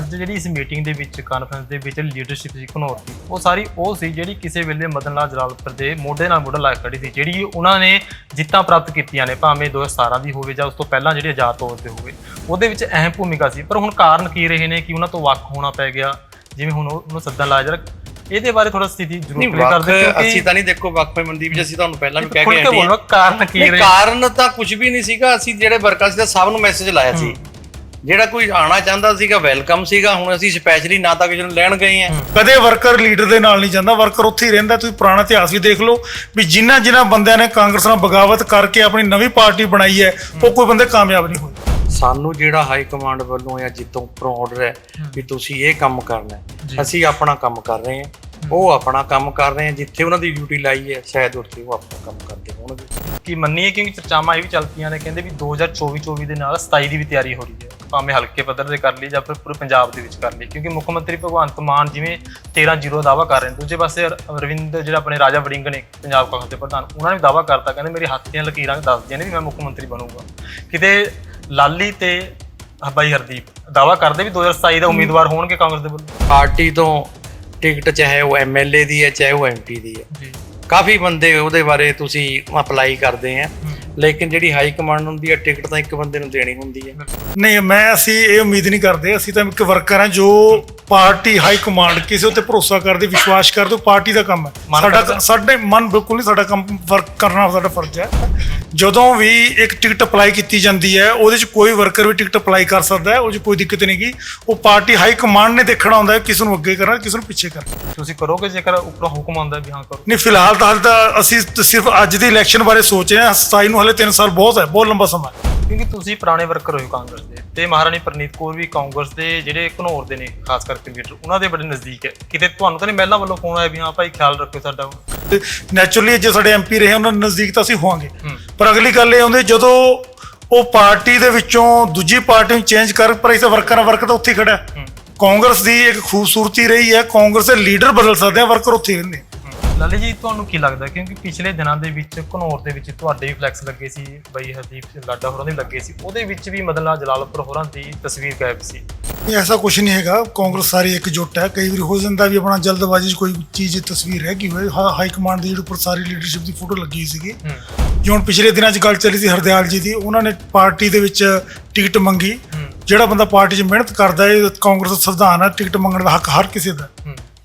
ਅੱਜ ਜਿਹੜੀ ਇਸ ਮੀਟਿੰਗ ਦੇ ਵਿੱਚ ਕਾਨਫਰੰਸ ਦੇ ਵਿੱਚ ਲੀਡਰਸ਼ਿਪ ਸੀ ਘਨੌਰ ਦੀ ਉਹ ਸਾਰੀ ਉਹ ਸੀ ਜਿਹੜੀ ਕਿਸੇ ਵੇਲੇ ਮਦਨ ਲਾਲ ਜਲਾਲਪੁਰ ਦੇ ਮੋਢੇ ਨਾਲ ਮੋਢਾ ਲਾ ਖੜੀ ਸੀ ਜਿਹੜੀ ਉਹਨਾਂ ਨੇ ਜਿੱਤਾਂ ਪ੍ਰਾਪਤ ਕੀਤੀਆਂ ਨੇ ਭਾਵੇਂ 2017 ਦੀ ਹੋਵੇ ਜਾਂ ਉਸ ਤੋਂ ਪਹਿਲਾਂ ਜਿਹੜੀ ਆਜ਼ਾਦ ਤੌਰ ਤੇ ਹੋਵੇ ਉਹਦੇ ਵਿੱਚ ਅਹਿਮ ਭੂਮਿਕਾ ਸੀ। ਪਰ ਹੁਣ ਕਾਰਨ ਕੀ ਰਹੇ ਨੇ ਕਿ ਉਹਨਾਂ ਤੋਂ ਵੱਖ ਹੋਣਾ ਪੈ ਗਿਆ ਜਿਵੇਂ ਹੁਣ ਉਹ- ਉਹਨੂੰ ਸੱਦਣ ਲਾਇਆ ਜਰਾ ਇਹਦੇ ਬਾਰੇ ਥੋੜਾ ਸਥਿਤੀ ਜ਼ਰੂਰ ਕਲੀਅਰ ਕਰ ਦਿਓ ਅਸੀਂ ਤਾਂ ਨਹੀਂ ਦੇਖੋ ਵੱਖ ਹੋਏ ਮਨਦੀਪ ਜੀ ਅਸੀਂ ਤੁਹਾਨੂੰ ਪਹਿਲਾਂ ਵੀ ਕਹਿ ਕੇ ਬੋਲੋ ਕਾਰਨ ਕੀ ਰਹੇ? ਕਾਰਨ ਤਾਂ ਕੁਝ ਵੀ ਨਹੀਂ ਸੀਗਾ ਅਸੀਂ ਜਿਹੜੇ ਵਰਕਰ ਸੀ ਤਾਂ ਸਭ ਨੂੰ ਮੈਸੇਜ ਲਾਇਆ ਸੀ। ਜਿਹੜਾ ਕੋਈ ਆਣਾ ਚਾਹੁੰਦਾ ਸੀਗਾ ਵੈਲਕਮ ਸੀਗਾ ਹੁਣ ਅਸੀਂ ਸਪੈਸ਼ਲੀ ਨਾ ਤਾਂ ਕਿਸੇ ਨੂੰ ਲੈਣ ਗਏ ਆ ਕਦੇ ਵਰਕਰ ਲੀਡਰ ਦੇ ਨਾਲ ਨਹੀਂ ਜਾਂਦਾ ਵਰਕਰ ਉੱਥੇ ਹੀ ਰਹਿੰਦਾ ਤੁਸੀਂ ਪੁਰਾਣਾ ਇਤਿਹਾਸ ਵੀ ਦੇਖ ਲਓ ਵੀ ਜਿਨ੍ਹਾਂ ਜਿਨ੍ਹਾਂ ਬੰਦਿਆਂ ਨੇ ਕਾਂਗਰਸ ਨਾਲ ਬਗਾਵਤ ਕਰਕੇ ਆਪਣੀ ਨਵੀਂ ਪਾਰਟੀ ਬਣਾਈ ਹੈ ਉਹ ਕੋਈ ਬੰਦੇ ਕਾਮਯਾਬ ਨਹੀਂ ਹੋਏ। ਸਾਨੂੰ ਜਿਹੜਾ ਹਾਈ ਕਮਾਂਡ ਵੱਲੋਂ ਜਾਂ ਜਿੱਤੋਂ ਉੱਪਰੋਂ ਆਰਡਰ ਹੈ। ਵੀ ਤੁਸੀਂ ਇਹ ਕੰਮ ਕਰਨਾ ਹੈ। ਅਸੀਂ ਆਪਣਾ ਕੰਮ ਕਰ ਰਹੇ ਹਾਂ। ਉਹ ਆਪਣਾ ਕੰਮ ਕਰ ਰਹੇ ਹੈ ਜਿੱਥੇ ਉਹਨਾਂ ਦੀ ਡਿਊਟੀ ਲਾਈ ਹੈ, ਸ਼ਾਇਦ ਉੱਥੇ ਉਹ ਆਪਣਾ ਕੰਮ ਕਰਦੇ ਹੋਣਗੇ। ਕੀ ਮੰਨੀਏ, ਕਿਉਂਕਿ ਚਰਚਾਵਾਂ ਇਹ ਵੀ ਚੱਲਦੀਆਂ ਨੇ, ਕਹਿੰਦੇ ਵੀ 2024-24 ਦੇ ਨਾਲ 27 ਦੀ ਵੀ ਤਿਆਰੀ ਹੋ ਰਹੀ ਹੈ। ਭਾਵੇਂ ਹਲਕੇ ਪੱਧਰ ਤੇ ਕਰ ਲਈ ਜਾਂ ਫਿਰ ਪੂਰੇ ਪੰਜਾਬ ਦੇ ਵਿੱਚ ਕਰ ਲਈ, ਕਿਉਂਕਿ ਮੁੱਖ ਮੰਤਰੀ ਭਗਵੰਤ ਮਾਨ ਜਿਵੇਂ 13-0 ਦਾ ਦਾਵਾ ਕਰ ਰਹੇ ਨੇ। ਦੂਜੇ ਪਾਸੇ ਅਰ- ਅਰਵਿੰਦ, ਜਿਹੜਾ ਆਪਣੇ ਰਾਜਾ ਵੜਿੰਗ ਨੇ, ਪੰਜਾਬ ਕਾਂਗਰਸ ਦੇ ਪ੍ਰਧਾਨ, ਉਹਨਾਂ ਨੇ ਵੀ ਦਾਵਾ ਕਰਤਾ, ਕਹਿੰਦੇ ਮੇਰੇ ਹੱਥ ਦੀਆਂ ਲਕੀਰਾਂ ਦੱਸਦੀਆਂ ਨੇ ਵੀ ਮੈਂ ਮੁੱਖ ਮੰਤਰੀ ਬਣੂੰਗਾ। ਕਿਤੇ ਲਾਲੀ ਤੇ ਬਾਈ ਹਰਦੀਪ ਦਾਵਾ ਕਰਦੇ ਵੀ 2027 ਦਾ ਉਮੀਦਵਾਰ ਹੋਣਗੇ ਕਾਂਗਰਸ ਦੇ ਵੱਲੋਂ? ਪਾਰਟੀ ਤੋਂ ਟਿਕਟ ਚਾਹੇ ਉਹ ਐਮਐਲਏ ਦੀ ਹੈ ਚਾਹੇ ਉਹ ਐਮਪੀ ਦੀ ਹੈ। ਜੀ। ਕਾਫੀ ਬੰਦੇ ਉਹਦੇ ਬਾਰੇ ਤੁਸੀਂ ਅਪਲਾਈ ਕਰਦੇ ਆ। ਲੇਕਿਨ ਜਿਹੜੀ ਹਾਈ ਕਮਾਂਡ ਹੁੰਦੀ ਹੈ ਟਿਕਟ ਤਾਂ ਇੱਕ ਬੰਦੇ ਨੂੰ ਦੇਣੀ ਹੁੰਦੀ ਹੈ ਨਹੀਂ ਮੈਂ ਅਸੀਂ ਇਹ ਉਮੀਦ ਨਹੀਂ ਕਰਦੇ ਅਸੀਂ ਤਾਂ ਇੱਕ ਵਰਕਰ ਹਾਂ ਜੋ ਪਾਰਟੀ ਹਾਈ ਕਮਾਂਡ ਕਿਸੇ ਉੱਤੇ ਭਰੋਸਾ ਕਰਦੇ ਵਿਸ਼ਵਾਸ ਕਰਦੇ ਉਹ ਪਾਰਟੀ ਦਾ ਕੰਮ ਹੈ। ਸਾਡਾ? ਸਾਡੇ ਮਨ ਬਿਲਕੁਲ ਨਹੀਂ ਸਾਡਾ ਕੰਮ ਵਰਕ ਕਰਨਾ ਸਾਡਾ ਫਰਜ਼ ਹੈ। ਜਦੋਂ ਵੀ ਇੱਕ ਟਿਕਟ ਅਪਲਾਈ ਕੀਤੀ ਜਾਂਦੀ ਹੈ ਉਹਦੇ 'ਚ ਕੋਈ ਵਰਕਰ ਵੀ ਟਿਕਟ ਅਪਲਾਈ ਕਰ ਸਕਦਾ ਹੈ ਉਹ 'ਚ ਕੋਈ ਦਿੱਕਤ ਨਹੀਂ ਗੀ ਉਹ ਪਾਰਟੀ ਹਾਈ ਕਮਾਂਡ ਨੇ ਦੇਖਣਾ ਹੁੰਦਾ ਹੈ ਕਿਸ ਨੂੰ ਅੱਗੇ ਕਰਨਾ ਕਿਸ ਨੂੰ ਪਿੱਛੇ ਕਰਨਾ। ਤੁਸੀਂ ਕਰੋਗੇ ਜੇਕਰ ਉੱਪਰੋਂ ਹੁਕਮ ਆਉਂਦਾ ਵੀ ਹਾਂ ਕਰੋ? ਨਹੀਂ ਫਿਲਹਾਲ ਤਾਂ ਅਸੀਂ ਸਿਰਫ ਅੱਜ ਦੀ ਇਲੈਕਸ਼ਨ ਬਾਰੇ ਸੋਚ ਰਹੇ ਹਾਂ 27 ਨੂੰ ਹਲੇ 3 ਸਾਲ ਬਹੁਤ ਹੈ ਬਹੁਤ ਲੰਬਾ ਸਮਾਂ ਹੈ। ਕਿਉਂਕਿ ਤੁਸੀਂ ਪੁਰਾਣੇ ਵਰਕਰ ਹੋਏ ਕਾਂਗਰਸ ਦੇ ਤੇ ਮਹਾਰਾਣੀ ਪ੍ਰਨੀਤ ਕੌਰ ਵੀ ਕਾਂਗਰਸ ਦੇ ਜਿਹੜੇ ਘਨੌਰ ਦੇ ਨੇ ਖਾਸ ਕਰਕੇ ਲੀਡਰ ਉਹਨਾਂ ਦੇ ਬੜੇ ਨਜ਼ਦੀਕ ਹੈ। ਕਿਤੇ ਤੁਹਾਨੂੰ ਤਾਂ ਨਹੀਂ ਮਹਿਲਾ ਵੱਲੋਂ ਫੋਨ ਆਇਆ ਵੀ ਹਾਂ ਭਾਈ ਖਿਆਲ ਰੱਖਿਓ ਸਾਡਾ ਨੈਚੁਰਲੀ ਜੇ ਸਾਡੇ ਐਮਪੀ ਰਹੇ ਉਹਨਾਂ ਦੇ ਨਜ਼ਦੀਕ ਤਾਂ ਅਸੀਂ ਹੋਵਾਂਗੇ। ਪਰ ਅਗਲੀ ਗੱਲ ਇਹ ਹੁੰਦੀ ਜਦੋਂ ਉਹ ਪਾਰਟੀ ਦੇ ਵਿੱਚੋਂ ਦੂਜੀ ਪਾਰਟੀ ਨੂੰ ਚੇਂਜ ਕਰ ਪਰ ਇਸ ਵਰਕਰ ਵਰਕਰ ਤਾਂ ਉੱਥੇ ਖੜਾ। ਕਾਂਗਰਸ ਦੀ ਇੱਕ ਖੂਬਸੂਰਤੀ ਰਹੀ ਹੈ ਕਾਂਗਰਸ ਦੇ ਲੀਡਰ ਬਦਲ ਸਕਦੇ ਆ ਵਰਕਰ ਉੱਥੇ ਰਹਿੰਦੇ ਲਾਲੀ ਜੀ ਤੁਹਾਨੂੰ ਕੀ ਲੱਗਦਾ? ਕਿਉਂਕਿ ਪਿਛਲੇ ਦਿਨਾਂ ਦੇ ਵਿੱਚ ਘਨੌਰ ਦੇ ਵਿੱਚ ਤੁਹਾਡੇ ਵੀ ਫਲੈਕਸ ਲੱਗੇ ਸੀ ਬਈ ਹਰਦੀਪ ਸਿੰਘ ਲਾਡਾ ਹੋਰਾਂ ਦੇ ਲੱਗੇ ਸੀ। ਉਹਦੇ ਵਿੱਚ ਵੀ ਮਦਨ ਲਾਲ ਜਲਾਲਪੁਰ ਹੋਰਾਂ ਦੀ ਤਸਵੀਰ ਗਾਇਬ ਸੀ। ਨਹੀਂ ਐਸਾ ਕੁਝ ਨਹੀਂ ਹੈਗਾ। ਕਾਂਗਰਸ ਸਾਰੀ ਇਕਜੁੱਟ ਹੈ। ਕਈ ਵਾਰੀ ਹੋ ਜਾਂਦਾ ਵੀ ਆਪਣਾ ਜਲਦਬਾਜ਼ੀ 'ਚ ਕੋਈ ਚੀਜ਼ ਤਸਵੀਰ ਹੈ ਕਿ ਹਾਈ ਕਮਾਂਡ ਦੀ ਜਿਹੜੀ ਉੱਪਰ ਸਾਰੀ ਲੀਡਰਸ਼ਿਪ ਦੀ ਫੋਟੋ ਲੱਗੀ ਸੀਗੀ। ਹੁਣ ਪਿਛਲੇ ਦਿਨਾਂ 'ਚ ਗੱਲ ਚੱਲੀ ਸੀ ਹਰਦਿਆਲ ਜੀ ਦੀ ਉਹਨਾਂ ਨੇ ਪਾਰਟੀ ਦੇ ਵਿੱਚ ਟਿਕਟ ਮੰਗੀ। ਜਿਹੜਾ ਬੰਦਾ ਪਾਰਟੀ 'ਚ ਮਿਹਨਤ ਕਰਦਾ ਹੈ ਕਾਂਗਰਸ ਦਾ ਸੰਵਿਧਾਨ ਹੈ ਟਿਕਟ ਮੰਗਣ ਦਾ ਹੱਕ ਹਰ ਕਿਸੇ ਦਾ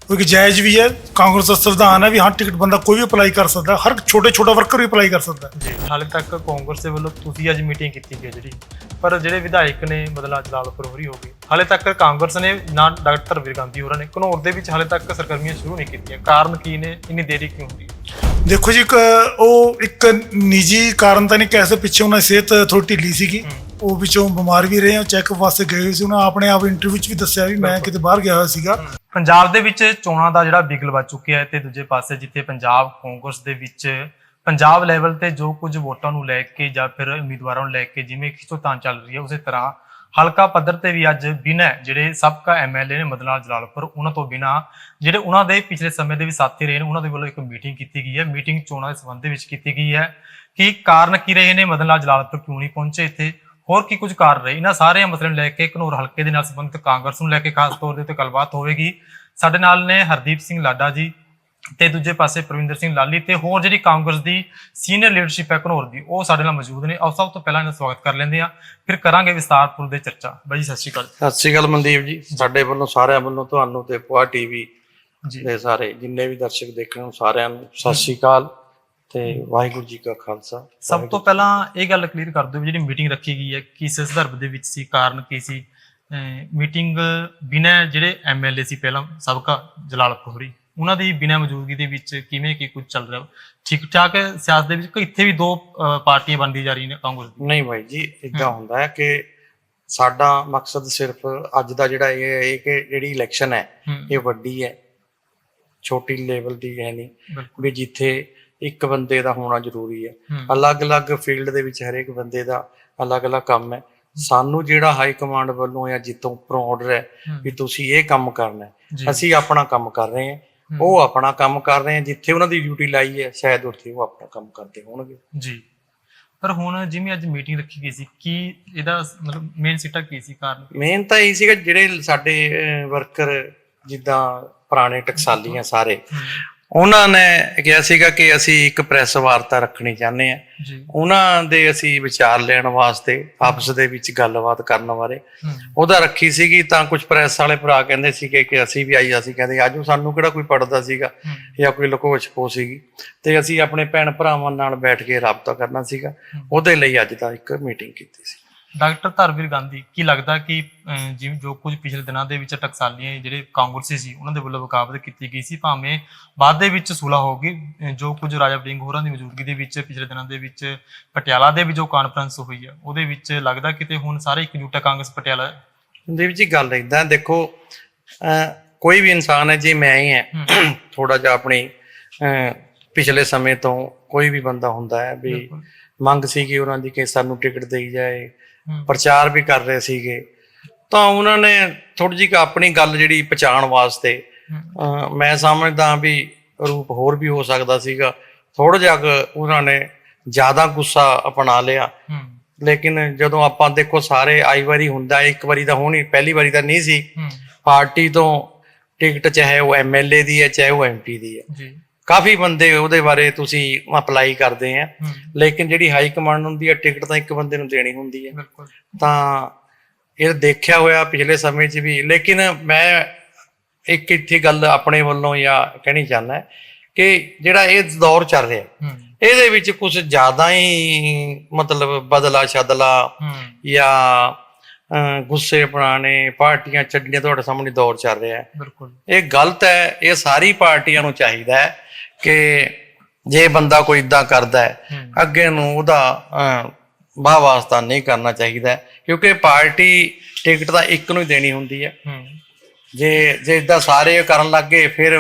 ਕਿਉਂਕਿ ਜਾਇਜ਼ ਵੀ ਹੈ ਕਾਂਗਰਸ ਦਾ ਸੰਵਿਧਾਨ ਹੈ ਵੀ ਹਾਂ ਟਿਕਟ ਬੰਦਾ ਕੋਈ ਵੀ ਅਪਲਾਈ ਕਰ ਸਕਦਾ। ਹਰ ਛੋਟੇ ਛੋਟਾ ਵਰਕਰ ਵੀ ਅਪਲਾਈ ਕਰ ਸਕਦਾ। ਜੀ ਹਾਲੇ ਤੱਕ ਕਾਂਗਰਸ ਦੇ ਵੱਲੋਂ ਤੁਸੀਂ ਅੱਜ ਮੀਟਿੰਗ ਕੀਤੀ ਗਈ ਜਿਹੜੀ ਪਰ ਜਿਹੜੇ ਵਿਧਾਇਕ ਨੇ ਬਦਲਾ ਜਲਾਲਪੁਰ ਹੋਰੀ ਹੋ ਗਏ ਹਾਲੇ ਤੱਕ ਕਾਂਗਰਸ ਨੇ ਨਾ ਡਾਕਟਰ ਵੀਰ ਗਾਂਧੀ ਹੋਰਾਂ ਨੇ ਘਨੌਰ ਦੇ ਵਿੱਚ ਹਾਲੇ ਤੱਕ ਸਰਗਰਮੀਆਂ ਸ਼ੁਰੂ ਨਹੀਂ ਕੀਤੀਆਂ ਕਾਰਨ ਕੀ ਨੇ ਇੰਨੀ ਦੇਰੀ ਕਿਉਂ ਹੋ ਰਹੀ ਹੈ ਦੇਖੋ ਜੀ ਇੱਕ ਉਹ ਇੱਕ ਨਿੱਜੀ ਕਾਰਨ ਤਾਂ ਨਹੀਂ ਸਕਦੇ ਪਿੱਛੇ ਉਹਨਾਂ ਦੀ ਸਿਹਤ ਥੋੜੀ ਢਿੱਲੀ ਸੀਗੀ ਉਹ ਵਿੱਚੋਂ ਬਿਮਾਰ ਵੀ ਰਹੇ ਉਹ ਚੈੱਕਅਪ ਵਾਸਤੇ ਗਏ ਸੀ ਉਹਨਾਂ ਆਪਣੇ ਆਪ ਇੰਟਰਵਿਊ 'ਚ ਵੀ ਦੱਸਿਆ ਵੀ ਮੈਂ ਕਿਤੇ ਬਾਹਰ ਗਿਆ ਹੋਇਆ ਸੀਗਾ ਪੰਜਾਬ ਦੇ ਵਿੱਚ ਚੋਣਾਂ ਦਾ ਜਿਹੜਾ ਬਿਗਲ ਵੱਜ ਚੁੱਕਿਆ ਹੈ ਤੇ ਦੂਜੇ ਪਾਸੇ ਜਿੱਥੇ ਪੰਜਾਬ ਕਾਂਗਰਸ ਦੇ ਵਿੱਚ ਪੰਜਾਬ ਲੈਵਲ ਤੇ ਜੋ ਕੁਝ ਵੋਟਾਂ ਨੂੰ ਲੈ ਕੇ ਜਾਂ ਫਿਰ ਉਮੀਦਵਾਰਾਂ ਨੂੰ ਲੈ ਕੇ ਜਿਵੇਂ ਖਿੱਚੋਤਾਣ ਚੱਲ ਰਹੀ ਹੈ, ਉਸੇ ਤਰ੍ਹਾਂ ਹਲਕਾ ਪੱਧਰ ਤੇ ਵੀ ਅੱਜ ਬਿਨਾਂ ਜਿਹੜੇ ਸਾਬਕਾ ਐਮਐਲਏ ਨੇ ਮਦਨ ਲਾਲ ਜਲਾਲਪੁਰ ਉਹਨਾਂ ਤੋਂ ਬਿਨਾਂ ਜਿਹੜੇ ਉਹਨਾਂ ਦੇ ਪਿਛਲੇ ਸਮੇਂ ਦੇ ਵੀ ਸਾਥੀ ਰਹੇ ਨੇ, ਉਹਨਾਂ ਦੇ ਵੱਲੋਂ ਇੱਕ ਮੀਟਿੰਗ ਕੀਤੀ ਗਈ ਹੈ, ਮੀਟਿੰਗ ਚੋਣਾਂ ਦੇ ਸੰਬੰਧ ਵਿੱਚ ਕੀਤੀ ਗਈ ਹੈ। ਕਿ ਕਾਰਨ ਕੀ ਰਹੇ ਨੇ ਮਦਨ ਲਾਲ ਜਲਾਲਪੁਰ ਕਿਉਂ ਨਹੀਂ ਪਹੁੰਚੇ ਇੱਥੇ? ਹੋਰ ਕੀ ਕੁਝ ਕਾਰਨ ਰਹੇ? ਇਹਨਾਂ ਸਾਰੇ ਮਸਲਿਆਂ ਨੂੰ ਲੈ ਕੇ ਘਨੌਰ ਹਲਕੇ ਦੇ ਨਾਲ ਸੰਬੰਧਿਤ ਕਾਂਗਰਸ ਨੂੰ ਲੈ ਕੇ ਖਾਸ ਤੌਰ ਦੇ ਉੱਤੇ ਗੱਲਬਾਤ ਹੋਵੇਗੀ। ਸਾਡੇ ਨਾਲ ਨੇ ਹਰਦੀਪ ਸਿੰਘ ਲਾਡਾ ਜੀ ਤੇ ਦੂਜੇ ਪਾਸੇ ਪ੍ਰਵਿੰਦਰ ਸਿੰਘ ਲਾਲੀ ਤੇ ਹੋਰ ਜਿਹੜੀ ਕਾਂਗਰਸ ਦੀ ਸੀਨੀਅਰ ਲੀਡਰਸ਼ਿਪ ਹੈ ਘਨੌਰ ਦੀ ਉਹ ਸਾਡੇ ਨਾਲ ਮੌਜੂਦ ਨੇ। ਆਓ ਸਭ ਤੋਂ ਪਹਿਲਾਂ ਇਹਨਾਂ ਦਾ ਸਵਾਗਤ ਕਰ ਲੈਂਦੇ ਆ ਫਿਰ ਕਰਾਂਗੇ ਵਿਸਤਾਰਪੂਰ ਦੇ ਚਰਚਾ। ਬਾਈ ਸਤਿ ਸ਼੍ਰੀ ਅਕਾਲ ਸਤਿ ਸ਼੍ਰੀ ਅਕਾਲ ਮਨਦੀਪ ਜੀ। ਸਾਡੇ ਵੱਲੋਂ ਸਾਰਿਆਂ ਵੱਲੋਂ ਤੁਹਾਨੂੰ ਤੇ ਪੁਆ ਟੀਵੀ ਜੀ। ਦੇ ਸਾਰੇ ਜਿੰਨੇ ਵੀ ਦਰਸ਼ਕ ਦੇਖਣ ਸਾਰਿਆਂ ਨੂੰ ਸਤਿ ਸ਼੍ਰੀ ਅਕਾਲ। ਤੇ ਵਾਹਿਗੁਰੂ ਜੀ ਕਾ ਖਾਲਸਾ। ਸਭ ਤੋਂ ਪਹਿਲਾਂ ਇਹ ਗੱਲ ਕਲੀਅਰ ਕਰ ਦਿਓ ਜਿਹੜੀ ਮੀਟਿੰਗ ਰੱਖੀ ਗਈ ਹੈ ਕਿਸ ਸੰਦਰਭ ਦੇ ਵਿੱਚ ਸੀ ਕਾਰਨ ਕੀ ਸੀ? ਮੀਟਿੰਗ ਬਿਨਾਂ ਜਿਹੜੇ ਐਮਐਲਏ ਸੀ ਪਹਿਲਾਂ ਸਾਬਕਾ ਜਲਾਲਪੁਰ ਉਹਨਾਂ ਦੀ ਬਿਨਾਂ ਮੌਜੂਦਗੀ ਦੇ ਵਿੱਚ ਕਿਵੇਂ ਕੀ ਕੁਝ ਚੱਲ ਰਿਹਾ? ਠੀਕ ਠਾਕ ਹੈ ਸਿਆਸਤ ਦੇ ਵਿੱਚ ਇੱਥੇ ਵੀ ਦੋ ਪਾਰਟੀਆਂ ਬਣਦੀ ਜਾ ਰਹੀਆਂ ਨੇ ਕਾਂਗਰਸ ਦੀ ਨਹੀਂ ਭਾਈ ਜੀ ਇਦਾਂ ਹੁੰਦਾ ਹੈ ਕਿ ਸਾਡਾ ਮਕਸਦ ਸਿਰਫ ਅੱਜ ਦਾ ਜਿਹੜਾ ਇਹ ਹੈ ਕਿ ਜਿਹੜੀ ਇਲੈਕਸ਼ਨ ਹੈ ਇਹ ਵੱਡੀ ਹੈ ਛੋਟੀ ਲੈਵਲ ਦੀ ਹੈ ਨਹੀਂ। ਵੀ ਜਿੱਥੇ ਇੱਕ ਬੰਦੇ ਦਾ ਹੋਣਾ ਜ਼ਰੂਰੀ ਹੈ। ਅਲੱਗ-ਅਲੱਗ ਫੀਲਡ ਦੇ ਵਿੱਚ ਹਰੇਕ ਬੰਦੇ ਦਾ ਅਲੱਗ-ਅਲੱਗ ਕੰਮ ਹੈ। ਸਾਨੂੰ ਜਿਹੜਾ ਹਾਈ ਕਮਾਂਡ ਵੱਲੋਂ ਜਾਂ ਜਿੱਤੋਂ ਉੱਪਰੋਂ ਆਰਡਰ ਹੈ ਵੀ ਤੁਸੀਂ ਇਹ ਕੰਮ ਕਰਨਾ ਅਸੀਂ ਆਪਣਾ ਕੰਮ ਕਰ ਰਹੇ ਹਾਂ। ਉਹ ਆਪਣਾ ਕੰਮ ਕਰ ਰਹੇ ਹੈ ਜਿੱਥੇ ਉਹਨਾਂ ਦੀ ਡਿਊਟੀ ਲਾਈ ਹੈ ਸ਼ਾਇਦ ਉੱਥੇ ਉਹ ਆਪਣਾ ਕੰਮ ਕਰਦੇ ਹੋਣਗੇ। ਜੀ। ਪਰ ਹੁਣ ਜਿਵੇਂ ਅੱਜ ਮੀਟਿੰਗ ਰੱਖੀ ਗਈ ਸੀ ਕੀ ਇਹਦਾ ਮਤਲਬ ਮੇਨ ਸਿੱਟਾ ਕੀ ਸੀ ਕਾਰਨ? ਮੇਨ ਤਾਂ ਇਹ ਸੀਗਾ ਜਿਹੜੇ ਸਾਡੇ ਵਰਕਰ ਜਿੱਦਾਂ ਪੁਰਾਣੇ ਟਕਸਾਲੀ ਆ ਸਾਰੇ ਉਹਨਾਂ ਨੇ ਕਿਹਾ ਸੀਗਾ ਕਿ ਅਸੀਂ ਇੱਕ ਪ੍ਰੈਸ ਵਾਰਤਾ ਰੱਖਣੀ ਚਾਹੁੰਦੇ ਆ ਉਹਨਾਂ ਦੇ ਅਸੀਂ ਵਿਚਾਰ ਲੈਣ ਵਾਸਤੇ ਆਪਸ ਦੇ ਵਿੱਚ ਗੱਲਬਾਤ ਕਰਨ ਬਾਰੇ। ਉਹਦਾ ਰੱਖੀ ਸੀਗੀ ਤਾਂ ਕੁਝ ਪ੍ਰੈਸ ਵਾਲੇ ਭਰਾ ਕਹਿੰਦੇ ਸੀਗੇ ਕਿ ਅਸੀਂ ਵੀ ਆਈ ਅਸੀਂ ਕਹਿੰਦੇ ਆਜੋ ਸਾਨੂੰ ਕਿਹੜਾ ਕੋਈ ਪੜਦਾ ਸੀਗਾ ਜਾਂ ਕੋਈ ਲੁਕੋ ਛਪੋ ਸੀਗੀ। ਤੇ ਅਸੀਂ ਆਪਣੇ ਭੈਣ ਭਰਾਵਾਂ ਨਾਲ ਬੈਠ ਕੇ ਰਾਬਤਾ ਕਰਨਾ ਸੀਗਾ। ਉਹਦੇ ਲਈ ਅੱਜ ਦਾ ਇੱਕ ਮੀਟਿੰਗ ਕੀਤੀ ਸੀ। ਡਾਕਟਰ ਧਰਮਵੀਰ ਗਾਂਧੀ ਕੀ ਲੱਗਦਾ ਕਿ ਅਹ, ਜਿਵੇਂ ਜੋ ਕੁਝ ਪਿਛਲੇ ਦਿਨਾਂ ਦੇ ਵਿੱਚ ਟਕਸਾਲੀਆਂ ਜਿਹੜੇ ਕਾਂਗਰਸੀ ਸੀ ਉਹਨਾਂ ਦੇ ਵੱਲੋਂ ਬਗਾਵਤ ਕੀਤੀ ਗਈ ਸੀ ਭਾਵੇਂ ਬਾਅਦ ਦੇ ਵਿੱਚ ਸੁਲਾ ਹੋ ਗਈ ਅਹ, ਜੋ ਕੁਝ ਰਾਜਾ ਵੜਿੰਗ ਹੋਰਾਂ ਦੀ ਮੌਜੂਦਗੀ ਦੇ ਵਿੱਚ ਪਿਛਲੇ ਦਿਨਾਂ ਦੇ ਵਿੱਚ ਪਟਿਆਲਾ ਦੇ ਵਿੱਚ ਜੋ ਕਾਨਫਰੰਸ ਹੋਈ ਹੈ ਉਹਦੇ ਵਿੱਚ ਲੱਗਦਾ ਕਿਤੇ ਹੁਣ ਸਾਰੇ ਇਕਜੁੱਟ ਕਾਂਗਰਸ ਪਟਿਆਲਾ ਦੇਵ ਜੀ ਗੱਲ ਇਦਾਂ ਦੇਖੋ ਅਹ ਕੋਈ ਵੀ ਇਨਸਾਨ ਹੈ ਜੇ ਮੈਂ ਹੀ ਹੈ ਥੋੜਾ ਜਿਹਾ ਆਪਣੀ ਅਹ ਪਿਛਲੇ ਸਮੇਂ ਤੋਂ ਕੋਈ ਵੀ ਬੰਦਾ ਹੁੰਦਾ ਹੈ ਵੀ ਬਿਲਕੁਲ। ਮੰਗ ਸੀਗੀ ਉਹਨਾਂ ਦੀ ਕਿ ਸਾਨੂੰ ਟਿਕਟ ਦੇਈ ਜਾਏ ਪ੍ਰਚਾਰ ਵੀ ਕਰ ਰਹੇ ਸੀਗੇ। ਤਾਂ ਉਹਨਾਂ ਨੇ ਥੋੜੀ ਜਿਹੀ ਆਪਣੀ ਗੱਲ ਜਿਹੜੀ ਪਹੁੰਚਾਉਣ ਵਾਸਤੇ ਮੈਂ ਸਮਝਦਾ ਵੀ ਰੂਪ ਹੋਰ ਵੀ ਹੋ ਸਕਦਾ ਸੀਗਾ। ਥੋੜਾ ਜਿਹਾ ਉਹਨਾਂ ਨੇ ਜ਼ਿਆਦਾ ਗੁੱਸਾ ਅਪਣਾ ਲਿਆ। ਲੇਕਿਨ ਜਦੋਂ ਆਪਾਂ ਦੇਖੋ ਸਾਰੇ ਆਈ ਵਾਰੀ ਹੁੰਦਾ ਇੱਕ ਵਾਰੀ ਤਾਂ ਹੋਣੀ ਪਹਿਲੀ ਵਾਰੀ ਤਾਂ ਨਹੀਂ ਸੀ। ਪਾਰਟੀ ਤੋਂ ਟਿਕਟ ਚਾਹੇ ਉਹ ਐਮਐਲਏ ਦੀ ਹੈ ਚਾਹੇ ਉਹ ਐਮਪੀ ਦੀ ਹੈ। ਕਾਫੀ ਬੰਦੇ ਉਹਦੇ ਬਾਰੇ ਤੁਸੀਂ ਅਪਲਾਈ ਕਰਦੇ ਆ। ਲੇਕਿਨ ਜਿਹੜੀ ਹਾਈ ਕਮਾਂਡ ਹੁੰਦੀ ਹੈ ਟਿਕਟ ਤਾਂ ਇੱਕ ਬੰਦੇ ਨੂੰ ਦੇਣੀ ਹੁੰਦੀ ਹੈ ਬਿਲਕੁਲ। ਤਾਂ ਇਹ ਦੇਖਿਆ ਹੋਇਆ ਪਿਛਲੇ ਸਮੇਂ 'ਚ ਵੀ ਲੇਕਿਨ ਮੈਂ ਇੱਕ ਇੱਥੇ ਗੱਲ ਆਪਣੇ ਵੱਲੋਂ ਜਾਂ ਕਹਿਣੀ ਚਾਹੁੰਦਾ ਕਿ ਜਿਹੜਾ ਇਹ ਦੌਰ ਚੱਲ ਰਿਹਾ ਇਹਦੇ ਵਿੱਚ ਕੁਝ ਜ਼ਿਆਦਾ ਹੀ ਮਤਲਬ ਬਦਲਾ ਛਦਲਾ ਹੂੰ। ਜਾਂ ਗੁੱਸੇ ਪੁਰਾਣੇ ਪਾਰਟੀਆਂ ਛੱਡਣੀਆਂ ਤੁਹਾਡੇ ਸਾਹਮਣੇ ਦੌਰ ਚੱਲ ਰਿਹਾ। ਹੈ ਬਿਲਕੁਲ। ਇਹ ਗਲਤ ਹੈ ਇਹ ਸਾਰੀ ਪਾਰਟੀਆਂ ਨੂੰ ਚਾਹੀਦਾ ਹੈ। ਕਿ ਜੇ ਬੰਦਾ ਕੋਈ ਇਦਾਂ ਕਰਦਾ ਹੈ ਅੱਗੇ ਨੂੰ ਉਹਦਾ ਵਾਹ ਵਾਸਤਾ ਨਹੀਂ ਕਰਨਾ ਚਾਹੀਦਾ ਕਿਉਂਕਿ ਪਾਰਟੀ ਟਿਕਟ ਤਾਂ ਇੱਕ ਨੂੰ ਹੀ ਦੇਣੀ ਹੁੰਦੀ ਹੈ। ਜੇ ਜੇ ਇਦਾਂ ਸਾਰੇ ਕਰਨ ਲੱਗੇ ਫਿਰ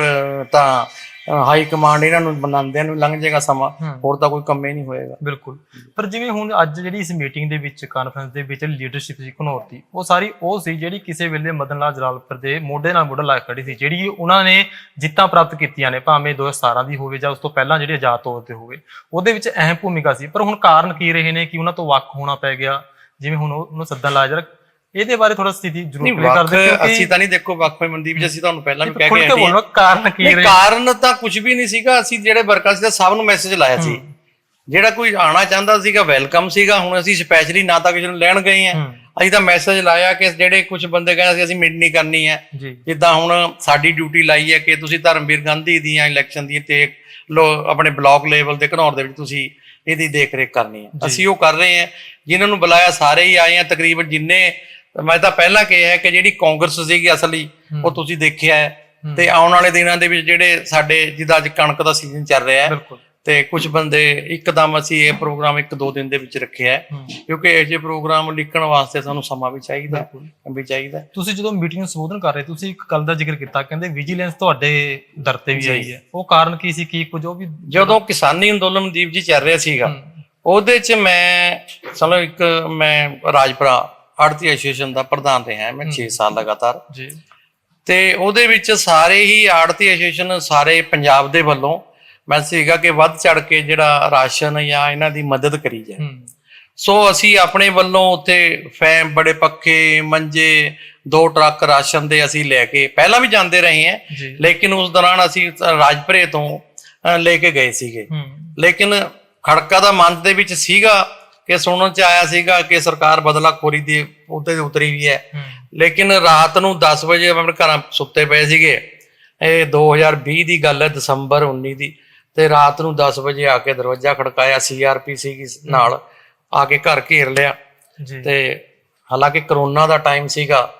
ਤਾਂ ਹਾਈ ਕਮਾਂਡ ਇਹਨਾਂ ਨੂੰ ਬਣਾਉਂਦਿਆਂ ਨੂੰ ਲੰਘ ਜਾਏਗਾ ਸਮਾਂ। ਹੋਰ ਤਾਂ ਕੋਈ ਕੰਮ ਹੀ ਨਹੀਂ ਹੋਏਗਾ। ਬਿਲਕੁਲ। ਪਰ ਜਿਵੇਂ ਹੁਣ ਅੱਜ ਜਿਹੜੀ ਇਸ ਮੀਟਿੰਗ ਦੇ ਵਿੱਚ ਕਾਨਫਰੰਸ ਦੇ ਵਿੱਚ ਲੀਡਰਸ਼ਿਪ ਸੀ ਘਨੌਰ ਦੀ ਉਹ ਸਾਰੀ ਉਹ ਸੀ ਜਿਹੜੀ ਕਿਸੇ ਵੇਲੇ ਮਦਨ ਲਾਲ ਜਲਾਲਪੁਰ ਦੇ ਮੋਢੇ ਨਾਲ ਮੋਢਾ ਲਾ ਕੇ ਖੜੀ ਸੀ ਜਿਹੜੀ ਉਹਨਾਂ ਨੇ ਜਿੱਤਾਂ ਪ੍ਰਾਪਤ ਕੀਤੀਆਂ ਨੇ ਭਾਵੇਂ 2017 ਦੀ ਹੋਵੇ ਜਾਂ ਉਸ ਤੋਂ ਪਹਿਲਾਂ ਜਿਹੜੀ ਆਜ਼ਾਦ ਤੌਰ ਤੇ ਹੋਵੇ। ਉਹਦੇ ਵਿੱਚ ਅਹਿਮ ਭੂਮਿਕਾ ਸੀ। ਪਰ ਹੁਣ ਕਾਰਨ ਕੀ ਰਹੇ ਨੇ? ਕਿ ਉਹਨਾਂ ਤੋਂ ਵੱਖ ਹੋਣਾ ਪੈ ਗਿਆ? ਜਿਵੇਂ ਹੁਣ ਉਹ- ਉਹਨੂੰ ਸੱਦਣ ਲਾਇਆ ਜਰਾ ਇਹਦੇ ਬਾਰੇ ਥੋੜਾ ਸਥਿਤੀ ਜ਼ਰੂਰ ਨਹੀਂ ਕਲੀਅਰ ਕਰ ਵੱਖ ਦਿਓ ਅਸੀਂ ਤਾਂ ਨਹੀਂ ਦੇਖੋ ਵੱਖ ਹੋਏ ਮਨਦੀਪ ਜੀ ਅਸੀਂ ਤੁਹਾਨੂੰ ਪਹਿਲਾਂ ਵੀ ਕਹਿ ਕੇ ਆਏ ਬੋਲੋ ਕਾਰਨ ਕੀ ਨਹੀਂ ਰਹੇ? ਕਾਰਨ ਤਾਂ ਕੁਝ ਵੀ ਨਹੀਂ ਸੀਗਾ। ਅਸੀਂ ਜਿਹੜੇ ਵਰਕਰ ਸੀ ਤਾਂ ਸਭ ਨੂੰ ਮੈਸੇਜ ਲਾਇਆ ਸੀ। ਜਿਹੜਾ ਕੋਈ ਆਣਾ ਚਾਹੁੰਦਾ ਸੀਗਾ ਵੈਲਕਮ ਸੀਗਾ। ਹੁਣ ਅਸੀਂ ਸਪੈਸ਼ਲੀ ਨਾ ਤਾਂ ਕਿਸੇ ਨੂੰ ਲੈਣ ਗਏ ਆ ਹੂੰ। ਅਸੀਂ ਤਾਂ ਮੈਸੇਜ ਲਾਇਆ ਕਿ ਜਿਹੜੇ ਕੁਝ ਬੰਦੇ ਕਹਿੰਦੇ ਸੀ ਅਸੀਂ ਮੀਟ ਨਹੀਂ ਕਰਨੀ ਹੈ। ਜੀ। ਜਿੱਦਾਂ ਹੁਣ ਸਾਡੀ ਡਿਊਟੀ ਲਾਈ ਹੈ ਕਿ ਤੁਸੀਂ ਧਰਮਵੀਰ ਗਾਂਧੀ ਦੀਆਂ ਇਲੈਕਸ਼ਨ ਦੀ ਤੇ ਲੋ ਆਪਣੇ ਬਲਾਕ ਲੈਵਲ ਤੇ ਘਨੌਰ ਦੇ ਵਿੱਚ ਤੁਸੀਂ ਇਹਦੀ ਦੇਖਰੇਖ ਕਰਨੀ ਹੈ। ਅਸੀਂ ਉਹ ਕਰ ਰਹੇ ਹਾਂ। ਜਿਨ੍ਹਾਂ ਨੂੰ ਬੁਲਾਇਆ ਸਾਰੇ ਹੀ ਆਏ ਆ ਤਕਰੀਬਨ ਜਿੰਨੇ ਮੈਂ ਤਾਂ ਪਹਿਲਾਂ ਕਿਹਾ ਹੈ ਕਿ ਜਿਹੜੀ ਕਾਂਗਰਸ ਸੀਗੀ ਅਸਲੀ ਉਹ ਤੁਸੀਂ ਦੇਖਿਆ ਹੈ। ਤੇ ਆਉਣ ਵਾਲੇ ਦਿਨਾਂ ਦੇ ਵਿੱਚ ਜਿਹੜੇ ਸਾਡੇ ਜਿੱਦਾਂ ਅੱਜ ਕਣਕ ਦਾ ਸੀਜ਼ਨ ਚੱਲ ਰਿਹਾ ਹੈ ਤੇ ਕੁਝ ਬੰਦੇ ਇੱਕਦਮ ਅਸੀਂ ਇਹ ਪ੍ਰੋਗਰਾਮ ਇੱਕ ਦੋ ਦਿਨ ਦੇ ਵਿੱਚ ਰੱਖਿਆ ਹੈ ਕਿਉਂਕਿ ਇਹ ਜਿਹੇ ਪ੍ਰੋਗਰਾਮ ਲਿਖਣ ਵਾਸਤੇ ਸਾਨੂੰ ਸਮਾਂ ਵੀ ਚਾਹੀਦਾ ਵੀ ਚਾਹੀਦਾ। ਤੁਸੀਂ ਜਦੋਂ ਮੀਟਿੰਗ ਨੂੰ ਸੰਬੋਧਨ ਕਰ ਰਹੇ ਤੁਸੀਂ ਇੱਕ ਗੱਲ ਦਾ ਜ਼ਿਕਰ ਕੀਤਾ ਕਹਿੰਦੇ ਵਿਜੀਲੈਂਸ ਤੁਹਾਡੇ ਦਰ ਤੇ ਵੀ ਆਈ ਹੈ। ਉਹ ਕਾਰਨ ਕੀ ਸੀ ਕੀ ਕੁਝ ਉਹ ਵੀ ਜਦੋਂ ਕਿਸਾਨੀ ਅੰਦੋਲਨ ਦੀਪ ਜੀ ਚੱਲ ਰਿਹਾ ਸੀਗਾ ਉਹਦੇ ਚ ਮੈਂ ਚਲੋ ਇੱਕ ਮੈਂ ਰਾਜਪੁਰਾ ਆੜਤੀ ਐਸੋਸੀਏਸ਼ਨ ਦਾ ਪ੍ਰਧਾਨ ਰਿਹਾ ਮੈਂ 6 ਸਾਲ ਲਗਾਤਾਰ। ਜੀ। ਤੇ ਉਹਦੇ ਵਿੱਚ ਸਾਰੇ ਹੀ ਆੜਤੀ ਐਸੋਸੀਏਸ਼ਨ ਸਾਰੇ ਪੰਜਾਬ ਦੇ ਵੱਲੋਂ ਮੈਂ ਸੀਗਾ ਕਿ ਵੱਧ ਚੜ ਕੇ ਜਿਹੜਾ ਰਾਸ਼ਨ ਜਾਂ ਇਹਨਾਂ ਦੀ ਮਦਦ ਕਰੀ ਜਾਏ। ਸੋ ਅਸੀਂ ਆਪਣੇ ਵੱਲੋਂ ਉੱਥੇ ਫੈਮ ਬੜੇ ਪੱਖੇ ਮੰਜੇ ਦੋ ਟਰੱਕ ਰਾਸ਼ਨ ਦੇ ਅਸੀਂ ਲੈ ਕੇ ਪਹਿਲਾਂ ਵੀ ਜਾਂਦੇ ਰਹੇ ਹਾਂ ਲੇਕਿਨ ਉਸ ਦੌਰਾਨ ਅਸੀਂ ਰਾਜਪੁਰੇ ਤੋਂ ਲੈ ਕੇ ਗਏ ਸੀਗੇ। ਲੇਕਿਨ ਖੜਕਾ ਦਾ ਮਨ ਦੇ ਵਿੱਚ ਸੀਗਾ ਕਿ ਸੁਣਨ ਚ ਆਇਆ ਸੀਗਾ ਕਿ ਸਰਕਾਰ ਬਦਲਾਖੋਰੀ ਦੀ ਉੱਤੇ ਉਤਰੀ ਵੀ ਹੈ। ਲੇਕਿਨ ਰਾਤ ਨੂੰ 10 ਵਜੇ ਆਪਣੇ ਘਰਾਂ ਸੁੱਤੇ ਪਏ ਸੀਗੇ। ਇਹ 2020 ਦੀ ਗੱਲ ਹੈ ਦਸੰਬਰ 19 ਦੀ। ਤੇ ਰਾਤ ਨੂੰ 10 ਵਜੇ ਆ ਕੇ ਦਰਵਾਜ਼ਾ ਖੜਕਾਇਆ ਸੀਆਰਪੀ ਸੀਗੀ ਨਾਲ ਆ ਕੇ ਘਰ ਘੇਰ ਲਿਆ। ਤੇ ਹਾਲਾਂਕਿ ਕਰੋਨਾ ਦਾ ਟਾਈਮ ਸੀਗਾ।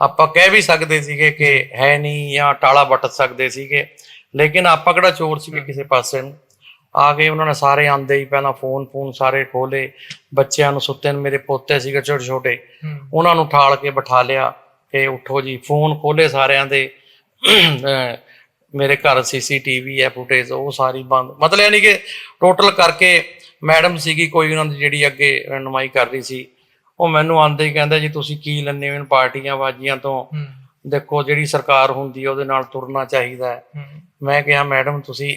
ਆਪਾਂ ਕਹਿ ਵੀ ਸਕਦੇ ਸੀਗੇ ਕਿ ਹੈ ਨਹੀਂ ਜਾਂ ਟਾਲਾ ਵੱਟ ਸਕਦੇ ਸੀਗੇ। ਲੇਕਿਨ ਆਪਾਂ ਕਿਹੜਾ ਚੋਰ ਸੀਗੇ ਕਿਸੇ ਪਾਸੇ ਨੂੰ? ਆ ਗਏ ਉਹਨਾਂ ਨੇ ਸਾਰੇ ਆਂਦੇ ਹੀ ਪਹਿਲਾਂ ਫੋਨ ਫੋਨ ਸਾਰੇ ਖੋਲੇ ਬੱਚਿਆਂ ਨੂੰ ਸੁੱਤੇ ਨੂੰ ਮੇਰੇ ਪੋਤੇ ਸੀਗੇ ਛੋਟੇ ਛੋਟੇ। ਉਹਨਾਂ ਨੂੰ ਠਾਲ ਕੇ ਬਿਠਾ ਲਿਆ ਕਿ ਉੱਠੋ ਜੀ। ਫੋਨ ਖੋਲੇ ਸਾਰਿਆਂ ਦੇ। ਮੇਰੇ ਘਰ ਸੀਸੀਟੀਵੀ ਹੈ ਫੁਟੇਜ ਉਹ ਸਾਰੀ ਬੰਦ। ਮਤਲਬ ਯਾਨੀ ਕਿ ਟੋਟਲ ਕਰਕੇ ਮੈਡਮ ਸੀਗੀ ਕੋਈ ਉਹਨਾਂ ਦੀ ਜਿਹੜੀ ਅੱਗੇ ਰਹਿਨੁਮਾਈ ਕਰ ਰਹੀ ਸੀ। ਉਹ ਮੈਨੂੰ ਆਂਦੇ ਹੀ ਕਹਿੰਦਾ ਜੀ ਤੁਸੀਂ ਕੀ ਲੰਨੇ ਹੋ? ਪਾਰਟੀਆਂ ਬਾਜੀਆਂ ਤੋਂ? ਦੇਖੋ ਜਿਹੜੀ ਸਰਕਾਰ ਹੁੰਦੀ ਹੈ ਉਹਦੇ ਨਾਲ ਤੁਰਨਾ ਚਾਹੀਦਾ ਹੂੰ। ਮੈਂ ਕਿਹਾ ਮੈਡਮ ਤੁਸੀਂ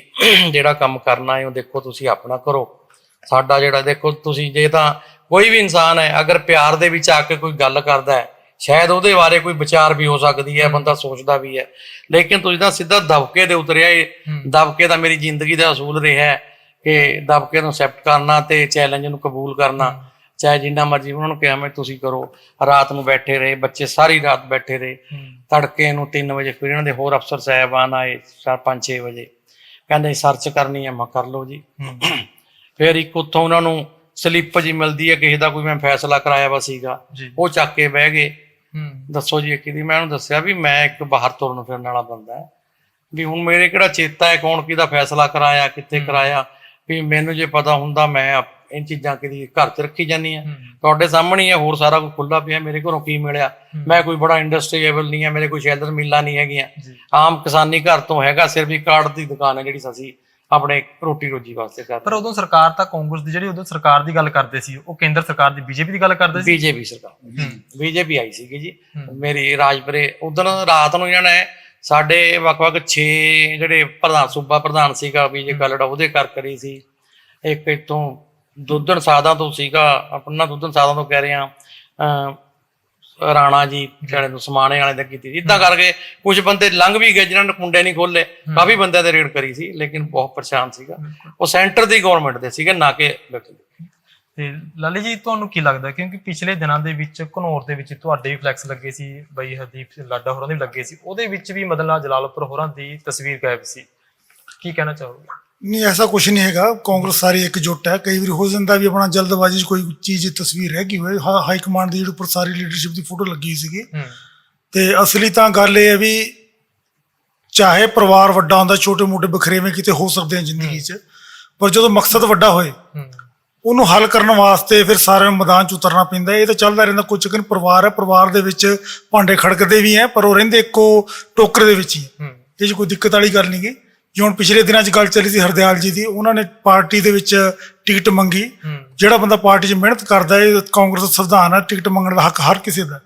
ਜਿਹੜਾ ਕੰਮ ਕਰਨਾ ਹੈ ਉਹ ਦੇਖੋ ਤੁਸੀਂ ਆਪਣਾ ਕਰੋ। ਸਾਡਾ ਜਿਹੜਾ ਦੇਖੋ ਤੁਸੀਂ ਜੇ ਤਾਂ ਕੋਈ ਵੀ ਇਨਸਾਨ ਹੈ ਅਗਰ ਪਿਆਰ ਦੇ ਵਿੱਚ ਆ ਕੇ ਕੋਈ ਗੱਲ ਕਰਦਾ ਹੈ ਸ਼ਾਇਦ ਉਹਦੇ ਬਾਰੇ ਕੋਈ ਵਿਚਾਰ ਵੀ ਹੋ ਸਕਦੀ ਹੈ ਬੰਦਾ ਸੋਚਦਾ ਵੀ ਹੈ। ਲੇਕਿਨ ਤੁਸੀਂ ਤਾਂ ਸਿੱਧਾ ਦਬਕੇ ਦੇ ਉਤਰਿਆ ਇਹ ਦਬਕੇ ਦਾ ਮੇਰੀ ਜ਼ਿੰਦਗੀ ਦਾ ਅਸੂਲ ਰਿਹਾ ਹੈ ਕਿ ਦਬਕੇ ਨੂੰ ਐਕਸੈਪਟ ਕਰਨਾ ਤੇ ਚੈਲੰਜ ਨੂੰ ਕਬੂਲ ਕਰਨਾ। ਚਾਹੇ ਜਿੰਨਾ ਮਰਜ਼ੀ ਉਹਨਾਂ ਨੂੰ ਕਿਹਾ ਮੈਂ ਤੁਸੀਂ ਕਰੋ। ਰਾਤ ਨੂੰ ਬੈਠੇ ਰਹੇ ਬੱਚੇ ਸਾਰੀ ਰਾਤ ਬੈਠੇ ਰਹੇ। ਤੜਕੇ ਨੂੰ 3 ਵਜੇ ਫਿਰ ਇਹਨਾਂ ਦੇ ਹੋਰ ਅਫਸਰ ਸਾਹਿਬਾਨ ਆਏ 4 5 6 ਵਜੇ। ਕਹਿੰਦੇ ਸਰਚ ਕਰਨੀ ਹੈ ਮੈਂ ਕਰ ਲਓ ਜੀ। ਫਿਰ ਇੱਕ ਉੱਥੋਂ ਉਹਨਾਂ ਨੂੰ ਸਲਿੱਪ ਜੀ ਮਿਲਦੀ ਹੈ ਕਿਸੇ ਦਾ ਕੋਈ ਮੈਂ ਫੈਸਲਾ ਕਰਾਇਆ ਵਾ ਸੀਗਾ। ਉਹ ਚੱਕ ਕੇ ਬਹਿ ਗਏ। ਦੱਸੋ ਜੀ ਕਿਹਦੀ? ਮੈਂ ਉਹਨੂੰ ਦੱਸਿਆ ਵੀ ਮੈਂ ਇੱਕ ਬਾਹਰ ਤੁਰਨ ਫਿਰਨ ਵਾਲਾ ਬੰਦਾ ਹੈ। ਵੀ ਹੁਣ ਮੇਰੇ ਕਿਹੜਾ ਚੇਤਾ ਹੈ ਕੌਣ ਕਿਹਦਾ ਫੈਸਲਾ ਕਰਾਇਆ ਕਿੱਥੇ ਕਰਾਇਆ? ਵੀ ਮੈਨੂੰ ਜੇ ਪਤਾ ਹੁੰਦਾ ਮੈਂ ਇਹ ਚੀਜ਼ਾਂ ਕਿਹਦੀ ਘਰ 'ਚ ਰੱਖੀ ਜਾਂਦੀਆਂ ਤੁਹਾਡੇ ਸਾਹਮਣੇ ਹੀ ਹੈ ਹੋਰ ਸਾਰਾ ਕੁਝ ਖੁੱਲਾ ਪਿਆ ਮੇਰੇ ਘਰੋਂ ਕੀ ਮਿਲਿਆ? ਮੈਂ ਕੋਈ ਬੜਾ ਇੰਡਸਟਰੀਏਬਲ ਨਹੀਂ ਹੈ ਮੇਰੇ ਕੋਈ ਸ਼ੈਲਰ ਮਿੱਲਾਂ ਨਹੀਂ ਹੈਗੀਆਂ। ਜੀ। ਆਮ ਕਿਸਾਨੀ ਘਰ ਤੋਂ ਹੈਗਾ ਸਿਰਫ ਇੱਕ ਕਾਰਡ ਦੀ ਦੁਕਾਨ ਹੈ ਜਿਹੜੀ ਅਸੀਂ ਆਪਣੇ ਰੋਟੀ ਰੋਜੀ ਵਾਸਤੇ ਪਰ ਕਰਦੇ ਉਦੋਂ ਸਰਕਾਰ ਤਾਂ ਕਾਂਗਰਸ ਦੀ ਜਿਹੜੀ ਉਦੋਂ ਸਰਕਾਰ ਦੀ ਗੱਲ ਕਰਦੇ ਸੀ ਉਹ ਕੇਂਦਰ ਸਰਕਾਰ ਦੀ ਬੀਜੇਪੀ ਦੀ ਗੱਲ ਕਰਦੇ ਸੀ? ਬੀਜੇਪੀ ਸਰਕਾਰ। ਬੀਜੇਪੀ ਆਈ ਸੀਗੀ ਜੀ। ਮੇਰੀ ਰਾਜਪੁਰੇ ਉਦੋਂ ਰਾਤ ਨੂੰ ਇਹਨਾਂ ਨੇ ਸਾਡੇ ਵੱਖ-ਵੱਖ 6 ਜਿਹੜੇ ਪ੍ਰਧਾਨ ਸੂਬਾ ਪ੍ਰਧਾਨ ਸੀਗਾ ਬੀਜੇ ਕਲੜਾ ਉਹਦੇ ਕਰ ਕਰੀ ਸੀ। ਇੱਕ ਇਤੋਂ ਦੁੱਧਣ ਸਾਦਾ ਤੋਂ ਸੀਗਾ ਆਪਣਾ ਦੁੱਧਣ ਸਾਦਾ ਤੋਂ ਕਹਿ ਰਿਹਾ ਰਾਣਾ ਜੀ ਜਿਹੜੇ ਨੂੰ ਸਮਾਣੇ ਵਾਲੇ ਦਾ ਕੀਤੀ ਸੀ। ਇਦਾਂ ਕਰਕੇ ਕੁਝ ਬੰਦੇ ਲੰਘ ਵੀ ਗਏ ਜਿਨ੍ਹਾਂ ਨੇ ਕੁੰਡੇ ਨਹੀਂ ਖੋਲੇ ਕਾਫੀ ਬੰਦਿਆਂ ਦੇ ਰੇਡ ਕਰੀ ਸੀ ਲੇਕਿਨ ਬਹੁਤ ਪਰੇਸ਼ਾਨ ਸੀਗਾ। ਉਹ ਸੈਂਟਰ ਦੀ ਗਵਰਨਮੈਂਟ ਦੇ ਸੀਗੇ ਨਾ ਕਿ। ਤੇ ਲਾਲੀ ਜੀ ਤੁਹਾਨੂੰ ਕੀ ਲੱਗਦਾ? ਕਿਉਂਕਿ ਪਿਛਲੇ ਦਿਨਾਂ ਦੇ ਵਿੱਚ ਘਨੌਰ ਦੇ ਵਿੱਚ ਤੁਹਾਡੇ ਵੀ ਫਲੈਕਸ ਲੱਗੇ ਸੀ ਬਈ ਹਰਦੀਪ ਸਿੰਘ ਲਾਡਾ ਹੋਰਾਂ ਦੇ ਵੀ ਲੱਗੇ ਸੀ। ਉਹਦੇ ਵਿੱਚ ਵੀ ਮਦਨ ਜਲਾਲਪੁਰ ਹੋਰਾਂ ਦੀ ਤਸਵੀਰ ਗਾਇਬ ਸੀ। ਕੀ ਕਹਿਣਾ ਚਾਹੋਗੇ? ਨਹੀਂ ਐਸਾ ਕੁਝ ਨਹੀਂ ਹੈਗਾ। ਕਾਂਗਰਸ ਸਾਰੀ ਇਕਜੁੱਟ ਹੈ। ਕਈ ਵਾਰੀ ਹੋ ਜਾਂਦਾ ਵੀ ਆਪਣਾ ਜਲਦਬਾਜ਼ੀ 'ਚ ਕੋਈ ਚੀਜ਼ ਤਸਵੀਰ ਰਹਿ ਗਈ ਹੋਏ ਹਾ- ਹਾਈ ਕਮਾਂਡ ਦੀ ਜਿਹੜੀ ਉੱਪਰ ਸਾਰੀ ਲੀਡਰਸ਼ਿਪ ਦੀ ਫੋਟੋ ਲੱਗੀ ਸੀਗੀ। ਤੇ ਅਸਲੀ ਤਾਂ ਗੱਲ ਇਹ ਹੈ ਵੀ ਚਾਹੇ ਪਰਿਵਾਰ ਵੱਡਾ ਹੁੰਦਾ ਛੋਟੇ-ਮੋਟੇ ਬਖਰੇਵੇਂ ਕਿਤੇ ਹੋ ਸਕਦੇ ਆ ਜ਼ਿੰਦਗੀ 'ਚ ਪਰ ਜਦੋਂ ਮਕਸਦ ਵੱਡਾ ਹੋਏ ਉਹਨੂੰ ਹੱਲ ਕਰਨ ਵਾਸਤੇ ਫਿਰ ਸਾਰਿਆਂ ਨੂੰ ਮੈਦਾਨ 'ਚ ਉਤਰਨਾ ਪੈਂਦਾ। ਇਹ ਤਾਂ ਚੱਲਦਾ ਰਹਿੰਦਾ ਕੋਈ ਚੱਕਰ ਨਹੀਂ ਪਰਿਵਾਰ ਹੈ। ਪਰਿਵਾਰ ਦੇ ਵਿੱਚ ਭਾਂਡੇ ਖੜਕਦੇ ਵੀ ਹੈ ਪਰ ਉਹ ਰਹਿੰਦੇ ਇੱਕੋ ਟੋਕਰੇ ਦੇ ਵਿੱਚ ਹੀ। ਇਹ 'ਚ ਕੋਈ ਦਿੱਕਤ ਵਾਲੀ ਗੱਲ ਨਹੀਂ ਗੀ। ਹੁਣ ਪਿਛਲੇ ਦਿਨਾਂ 'ਚ ਗੱਲ ਚੱਲੀ ਸੀ ਹਰਦਿਆਲ ਜੀ ਦੀ ਉਹਨਾਂ ਨੇ ਪਾਰਟੀ ਦੇ ਵਿੱਚ ਟਿਕਟ ਮੰਗੀ। ਜਿਹੜਾ ਬੰਦਾ ਪਾਰਟੀ 'ਚ ਮਿਹਨਤ ਕਰਦਾ ਹੈ ਕਾਂਗਰਸ ਦਾ ਸੰਵਿਧਾਨ ਹੈ ਟਿਕਟ ਮੰਗਣ ਦਾ ਹੱਕ ਹਰ ਕਿਸੇ ਦਾ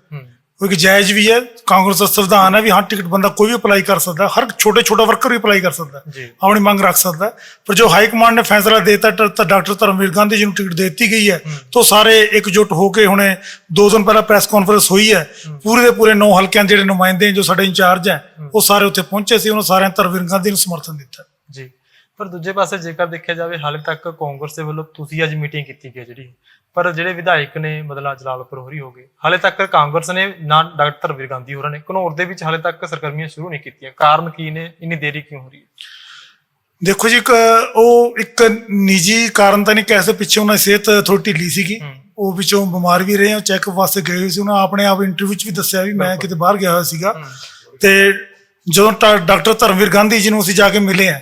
ਉਹ ਇੱਕ ਜਾਇਜ਼ ਵੀ ਹੈ ਕਾਂਗਰਸ ਦਾ ਸੰਵਿਧਾਨ ਹੈ ਵੀ ਹਾਂ ਟਿਕਟ ਬੰਦਾ ਕੋਈ ਵੀ ਅਪਲਾਈ ਕਰ ਸਕਦਾ। ਹਰ ਛੋਟੇ ਛੋਟਾ ਵਰਕਰ ਵੀ ਅਪਲਾਈ ਕਰ ਸਕਦਾ ਆਪਣੀ ਮੰਗ ਰੱਖ ਸਕਦਾ। ਪਰ ਜੋ ਹਾਈ ਕਮਾਂਡ ਨੇ ਫੈਸਲਾ ਦਿੱਤਾ ਤਾਂ ਡਾਕਟਰ ਧਰਮਵੀਰ ਗਾਂਧੀ ਜੀ ਨੂੰ ਟਿਕਟ ਦੇ ਦਿੱਤੀ ਗਈ ਹੈ ਤਾਂ ਸਾਰੇ ਇਕਜੁੱਟ ਹੋ ਕੇ ਹੁਣੇ ਦੋ ਦਿਨ ਪਹਿਲਾਂ ਪ੍ਰੈਸ ਕਾਨਫਰੰਸ ਹੋਈ ਹੈ। ਪੂਰੇ ਦੇ ਪੂਰੇ ਨੌ ਹਲਕਿਆਂ ਦੇ ਜਿਹੜੇ ਨੁਮਾਇੰਦੇ ਜੋ ਸਾਡੇ ਇੰਚਾਰਜ ਹੈ ਉਹ ਸਾਰੇ ਉੱਥੇ ਪਹੁੰਚੇ ਸੀ ਉਹਨਾਂ ਸਾਰਿਆਂ ਧਰਮਵੀਰ ਗਾਂਧੀ ਨੂੰ ਸਮਰਥਨ ਦਿੱਤਾ। ਜੀ। ਪਰ ਦੂਜੇ ਪਾਸੇ ਜੇਕਰ ਦੇਖਿਆ ਜਾਵੇ ਹਾਲੇ ਤੱਕ ਕਾਂਗਰਸ ਦੇ ਵੱਲੋਂ ਤੁਸੀਂ ਅੱਜ ਮੀਟਿੰਗ ਕੀਤੀ ਗਈ ਜਿਹੜੀ। ਪਰ ਜਿਹੜੇ ਵਿਧਾਇਕ ਨੇ ਮਦਲਾ ਜਲਾਲਪੁਰ ਹੋਰੀ ਹੋ ਗਏ ਹਾਲੇ ਤੱਕ ਕਾਂਗਰਸ ਨੇ ਨਾ ਡਾਕਟਰ ਧਰਮਵੀਰ ਗਾਂਧੀ ਹੋਰਾਂ ਨੇ ਘਨੌਰ ਦੇ ਵਿੱਚ ਹਾਲੇ ਤੱਕ ਸਰਗਰਮੀਆਂ ਸ਼ੁਰੂ ਨਹੀਂ ਕੀਤੀਆਂ। ਕਾਰਨ ਕੀ ਨੇ? ਇੰਨੀ ਦੇਰੀ ਕਿਉਂ ਹੋ ਰਹੀ ਹੈ? ਦੇਖੋ ਜੀ ਇੱਕ ਉਹ ਇੱਕ ਨਿੱਜੀ ਕਾਰਨ ਤਾਂ ਨਹੀਂ ਕਹਿ ਸਕਦੇ ਪਿੱਛੇ ਉਹਨਾਂ ਦੀ ਸਿਹਤ ਥੋੜੀ ਢਿੱਲੀ ਸੀਗੀ। ਉਹ ਵਿੱਚੋਂ ਬਿਮਾਰ ਵੀ ਰਹੇ ਉਹ ਚੈੱਕਅਪ ਵਾਸਤੇ ਗਏ ਸੀ। ਉਹਨਾਂ ਆਪਣੇ ਆਪ ਇੰਟਰਵਿਊ 'ਚ ਵੀ ਦੱਸਿਆ ਵੀ ਮੈਂ ਕਿਤੇ ਬਾਹਰ ਗਿਆ ਹੋਇਆ ਸੀਗਾ। ਤੇ ਜਦੋਂ ਡਾਕਟਰ ਧਰਮਵੀਰ ਗਾਂਧੀ ਜੀ ਨੂੰ ਅਸੀਂ ਜਾ ਕੇ ਮਿਲੇ ਆ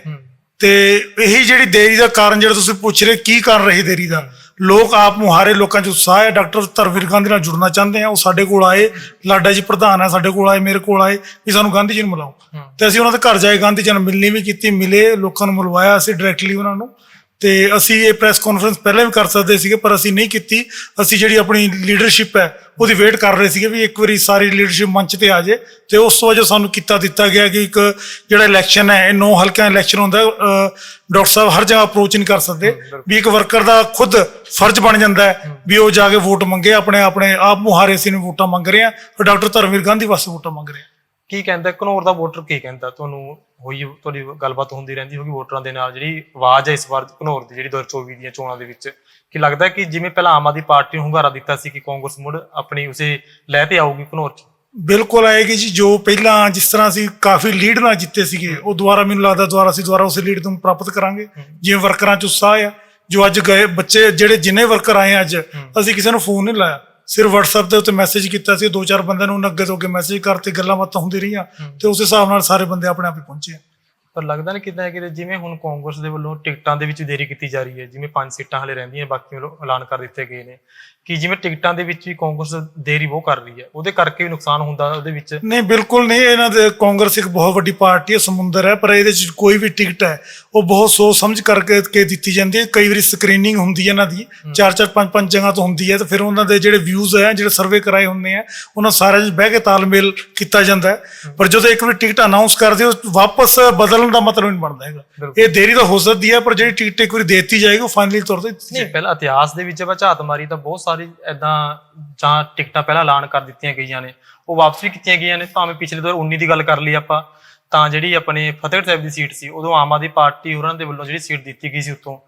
ਤੇ ਇਹੀ ਜਿਹੜੀ ਦੇਰੀ ਦਾ ਕਾਰਨ ਜਿਹੜਾ ਤੁਸੀਂ ਪੁੱਛ ਰਹੇ ਕੀ ਕਾਰਨ ਰਹੀ ਦੇਰੀ ਦਾ? ਲੋਕ ਆਪ ਮੁਹਾਰੇ ਲੋਕਾਂ 'ਚ ਉਤਸ਼ਾਹ ਹੈ। ਡਾਕਟਰ ਧਰਮਵੀਰ ਗਾਂਧੀ ਨਾਲ ਜੁੜਨਾ ਚਾਹੁੰਦੇ ਆ ਉਹ ਸਾਡੇ ਕੋਲ ਆਏ। ਲਾਡਾ ਜੀ ਪ੍ਰਧਾਨ ਹੈ ਸਾਡੇ ਕੋਲ ਆਏ ਮੇਰੇ ਕੋਲ ਆਏ। ਵੀ ਸਾਨੂੰ ਗਾਂਧੀ ਜੀ ਨੂੰ ਮਿਲਾਓ। ਤੇ ਅਸੀਂ ਉਹਨਾਂ ਦੇ ਘਰ ਜਾਏ। ਗਾਂਧੀ ਜੀ ਨਾਲ ਮਿਲਣੀ ਵੀ ਕੀਤੀ ਮਿਲੇ ਲੋਕਾਂ ਨੂੰ ਮਿਲਵਾਇਆ ਅਸੀਂ ਡਾਇਰੈਕਟਲੀ ਉਹਨਾਂ ਨੂੰ। ਤੇ ਅਸੀਂ ਇਹ ਪ੍ਰੈਸ ਕਾਨਫਰੰਸ ਪਹਿਲਾਂ ਵੀ ਕਰ ਸਕਦੇ ਸੀਗੇ, ਪਰ ਅਸੀਂ ਨਹੀਂ ਕੀਤੀ। ਅਸੀਂ ਜਿਹੜੀ ਆਪਣੀ ਲੀਡਰਸ਼ਿਪ ਹੈ, ਉਹਦੀ ਵੇਟ ਕਰ ਰਹੇ ਸੀਗੇ ਵੀ ਇੱਕ ਵਾਰੀ ਸਾਰੀ ਲੀਡਰਸ਼ਿਪ ਮੰਚ ਤੇ ਆ ਜਾਏ ਤੇ ਉਸ ਤੋਂ ਵਜੋਂ ਸਾਨੂੰ ਕੀਤਾ, ਦਿੱਤਾ ਗਿਆ ਕਿ ਇੱਕ ਜਿਹੜਾ ਇਲੈਕਸ਼ਨ ਹੈ, ਇਹ ਨੌ ਹਲਕਿਆਂ ਇਲੈਕਸ਼ਨ ਹੁੰਦਾ ਡਾਕਟਰ ਸਾਹਿਬ ਹਰ ਜਗ੍ਹਾ ਅਪਰੋਚ ਨਹੀਂ ਕਰ ਸਕਦੇ। ਵੀ ਇੱਕ ਵਰਕਰ ਦਾ ਖੁਦ ਫਰਜ਼ ਬਣ ਜਾਂਦਾ ਹੈ ਵੀ ਉਹ ਜਾ ਕੇ ਵੋਟ ਮੰਗੇ ਆਪਣੇ ਆਪਣੇ ਆਪ ਮੁਹਾਰੇ ਸੀ ਨੂੰ ਵੋਟਾਂ ਮੰਗ ਰਹੇ ਆ ਤੇ ਡਾਕਟਰ ਧਰਮਵੀਰ ਗਾਂਧੀ ਵਾਸਤੇ ਵੋਟਾਂ ਮੰਗ ਰਹੇ ਆ ਕੀ ਕਹਿੰਦਾ ਘਨੌਰ ਦਾ ਵੋਟਰ ਕੀ ਕਹਿੰਦਾ? ਤੁਹਾਨੂੰ ਹੋਈ ਤੁਹਾਡੀ ਗੱਲਬਾਤ ਹੁੰਦੀ ਰਹਿੰਦੀ ਹੋਗੀ ਵੋਟਰਾਂ ਦੇ ਨਾਲ ਜਿਹੜੀ ਆਵਾਜ਼ ਹੈ ਇਸ ਵਾਰ ਘਨੌਰ ਦੀ ਜਿਹੜੀ 2024 ਦੀਆਂ ਚੋਣਾਂ ਦੇ ਵਿੱਚ। ਕੀ ਲੱਗਦਾ ਕਿ ਜਿਵੇਂ ਪਹਿਲਾਂ ਆਮ ਆਦਮੀ ਪਾਰਟੀ ਨੂੰ ਹੁੰਗਾਰਾ ਦਿੱਤਾ ਸੀ ਕਿ ਕਾਂਗਰਸ ਮੁੜ ਆਪਣੀ ਉਸੇ ਲੈ ਤੇ ਆਊਗੀ ਘਨੌਰ 'ਚ? ਬਿਲਕੁਲ ਆਏਗੀ ਜੀ ਜੋ ਪਹਿਲਾਂ ਜਿਸ ਤਰ੍ਹਾਂ ਅਸੀਂ ਕਾਫੀ ਲੀਡ ਨਾਲ ਜਿੱਤੇ ਸੀਗੇ ਉਹ ਦੁਬਾਰਾ ਮੈਨੂੰ ਲੱਗਦਾ ਦੁਬਾਰਾ ਅਸੀਂ ਦੁਬਾਰਾ ਉਸੇ ਲੀਡ ਤੋਂ ਪ੍ਰਾਪਤ ਕਰਾਂਗੇ। ਜਿਵੇਂ ਵਰਕਰਾਂ 'ਚ ਉਤਸ਼ਾਹ ਆ ਜੋ ਅੱਜ ਗਏ ਬੱਚੇ ਜਿਹੜੇ ਜਿੰਨੇ ਵਰਕਰ ਆਏ ਅੱਜ ਅਸੀਂ ਕਿਸੇ ਨੂੰ ਫੋਨ ਨਹੀਂ ਲਾਇਆ। ਸਿਰਫ WhatsApp ਦੇ ਉੱਤੇ ਮੈਸੇਜ ਕੀਤਾ ਸੀ ਦੋ ਚਾਰ ਬੰਦਿਆਂ ਨੂੰ ਅੱਗੇ ਤੋਂ ਅੱਗੇ ਮੈਸੇਜ ਕਰਤੇ ਗੱਲਾਂ ਬਾਤਾਂ ਹੁੰਦੀ ਰਹੀਆਂ ਤੇ ਉਸ ਹਿਸਾਬ ਨਾਲ ਸਾਰੇ ਬੰਦੇ ਆਪਣੇ ਆਪ ਹੀ ਪਹੁੰਚੇ। ਪਰ ਲੱਗਦਾ ਨਹੀਂ ਨਾ ਕਿਤੇ ਜਿਵੇਂ ਹੁਣ ਕਾਂਗਰਸ ਦੇ ਵੱਲੋਂ ਟਿਕਟਾਂ ਦੇ ਵਿੱਚ ਦੇਰੀ ਕੀਤੀ ਜਾ ਰਹੀ ਹੈ ਜਿਵੇਂ ਪੰਜ ਸੀਟਾਂ ਹਲੇ ਰਹਿੰਦੀਆਂ ਬਾਕੀ ਵੱਲੋਂ ਐਲਾਨ ਕਰ ਦਿੱਤੇ ਗਏ ਨੇ ਕਿ ਜਿਵੇਂ ਟਿਕਟਾਂ ਦੇ ਵਿੱਚ ਵੀ ਕਾਂਗਰਸ ਦੇਰੀ ਬਹੁਤ ਕਰ ਰਹੀ ਹੈ ਉਹਦੇ ਕਰਕੇ ਵੀ ਨੁਕਸਾਨ ਹੁੰਦਾ ਉਹਦੇ ਵਿੱਚ। ਨਹੀਂ ਬਿਲਕੁਲ ਨਹੀਂ ਇਹਨਾਂ ਦੇ ਕਾਂਗਰਸ ਇੱਕ ਬਹੁਤ ਵੱਡੀ ਪਾਰਟੀ ਹੈ ਸਮੁੰਦਰ ਹੈ ਪਰ ਇਹਦੇ ਚ ਕੋਈ ਵੀ ਟਿਕਟ ਹੈ ਉਹ ਬਹੁਤ ਸੋਚ ਸਮਝ ਕਰਕੇ ਕੇ ਦਿੱਤੀ ਜਾਂਦੀ ਹੈ। ਕਈ ਵਾਰੀ ਸਕਰੀਨਿੰਗ ਹੁੰਦੀ ਹੈ ਇਹਨਾਂ ਦੀ ਚਾਰ ਚਾਰ ਪੰਜ ਪੰਜ ਜਗ੍ਹਾ ਤੋਂ ਹੁੰਦੀ ਹੈ ਤੇ ਫਿਰ ਉਹਨਾਂ ਦੇ ਜਿਹੜੇ ਵਿਊਜ਼ ਹੈ ਜਿਹੜੇ ਸਰਵੇ ਕਰਾਏ ਹੁੰਦੇ ਆ ਉਹਨਾਂ ਸਾਰਿਆਂ 'ਚ ਬਹਿ ਕੇ ਤਾਲਮੇਲ ਕੀਤਾ ਜਾਂਦਾ ਹੈ। ਪਰ ਜਦੋਂ ਇੱਕ ਵਾਰੀ ਟਿਕਟ ਅਨਾਉਂਸ ਕਰਦੇ ਹੋ ਵਾਪਸ ਬਦਲਣ ਦਾ ਮਤਲਬ ਨਹੀਂ ਬਣਦਾ ਹੈਗਾ। ਇਹ ਦੇਰੀ ਤਾਂ ਹੋ ਸਕਦੀ ਹੈ ਪਰ ਜਿਹੜੀ ਟਿਕਟ ਇੱਕ ਵਾਰੀ ਦੇ ਦਿੱਤੀ ਜਾਏਗੀ ਉਹ ਫਾਈਨਲੀ ਤੌਰ ਤੇ ਨਹੀਂ ਪਹਿਲਾਂ ਇਤਿਹਾਸ ਦੇ ਵਿੱਚ ਝਾਤ ਮਾਰੀ ਤਾਂ ਬਹੁਤ ਸਾਰੀ ਐਦਾਂ ਜਾਂ ਟਿਕਟਾਂ ਪਹਿਲਾਂ ਐਲਾਨ ਕਰ ਦਿੱਤੀਆਂ ਗਈਆਂ ਨੇ, ਉਹ ਵਾਪਸ ਵੀ ਕੀਤੀਆਂ ਗਈਆਂ ਨੇ, ਭਾਵੇਂ ਪਿਛਲੇ 2019 ਦੀ ਗੱਲ ਕਰ ਲਈ ਆਪਾਂ, ਤਾਂ ਜਿਹੜੀ ਆਪਣੇ ਫਤਿਹਗੜ੍ਹ ਸਾਹਿਬ ਦੀ ਸੀਟ ਸੀ, ਉਦੋਂ ਆਮ ਆਦਮੀ ਪਾਰਟੀ ਉਹਨਾਂ ਦੇ ਵੱਲੋਂ ਜਿਹੜੀ ਸੀਟ ਦਿੱਤੀ ਗਈ ਸੀ ਉੱਥੋਂ।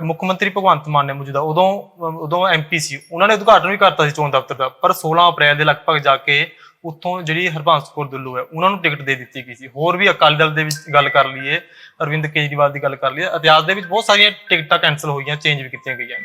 ਮੁੱਖ ਮੰਤਰੀ ਭਗਵੰਤ ਮਾਨ ਨੇ ਮੌਜੂਦਾ ਉਦੋਂ ਉਦੋਂ ਐਮਪੀ ਸੀ ਉਹਨਾਂ ਨੇ ਉਦਘਾਟਨ ਵੀ ਕਰਤਾ ਸੀ ਚੋਣ ਦਫ਼ਤਰ ਦਾ ਪਰ 16 ਅਪ੍ਰੈਲ ਦੇ ਲਗਭਗ ਜਾ ਕੇ ਉੱਥੋਂ ਜਿਹੜੀ ਹਰਬੰਸ ਕੌਰ ਦੁੱਲੂ ਹੈ ਉਹਨਾਂ ਨੂੰ ਟਿਕਟ ਦੇ ਦਿੱਤੀ ਗਈ ਸੀ। ਹੋਰ ਵੀ ਅਕਾਲੀ ਦਲ ਦੇ ਵਿੱਚ ਗੱਲ ਕਰ ਲਈਏ ਅਰਵਿੰਦ ਕੇਜਰੀਵਾਲ ਦੀ ਗੱਲ ਕਰ ਲਈਏ ਇਤਿਹਾਸ ਦੇ ਵਿੱਚ ਬਹੁਤ ਸਾਰੀਆਂ ਟਿਕਟਾਂ ਕੈਨਸਲ ਹੋਈਆਂ ਚੇਂਜ ਵੀ ਕੀਤੀਆਂ ਗਈਆਂ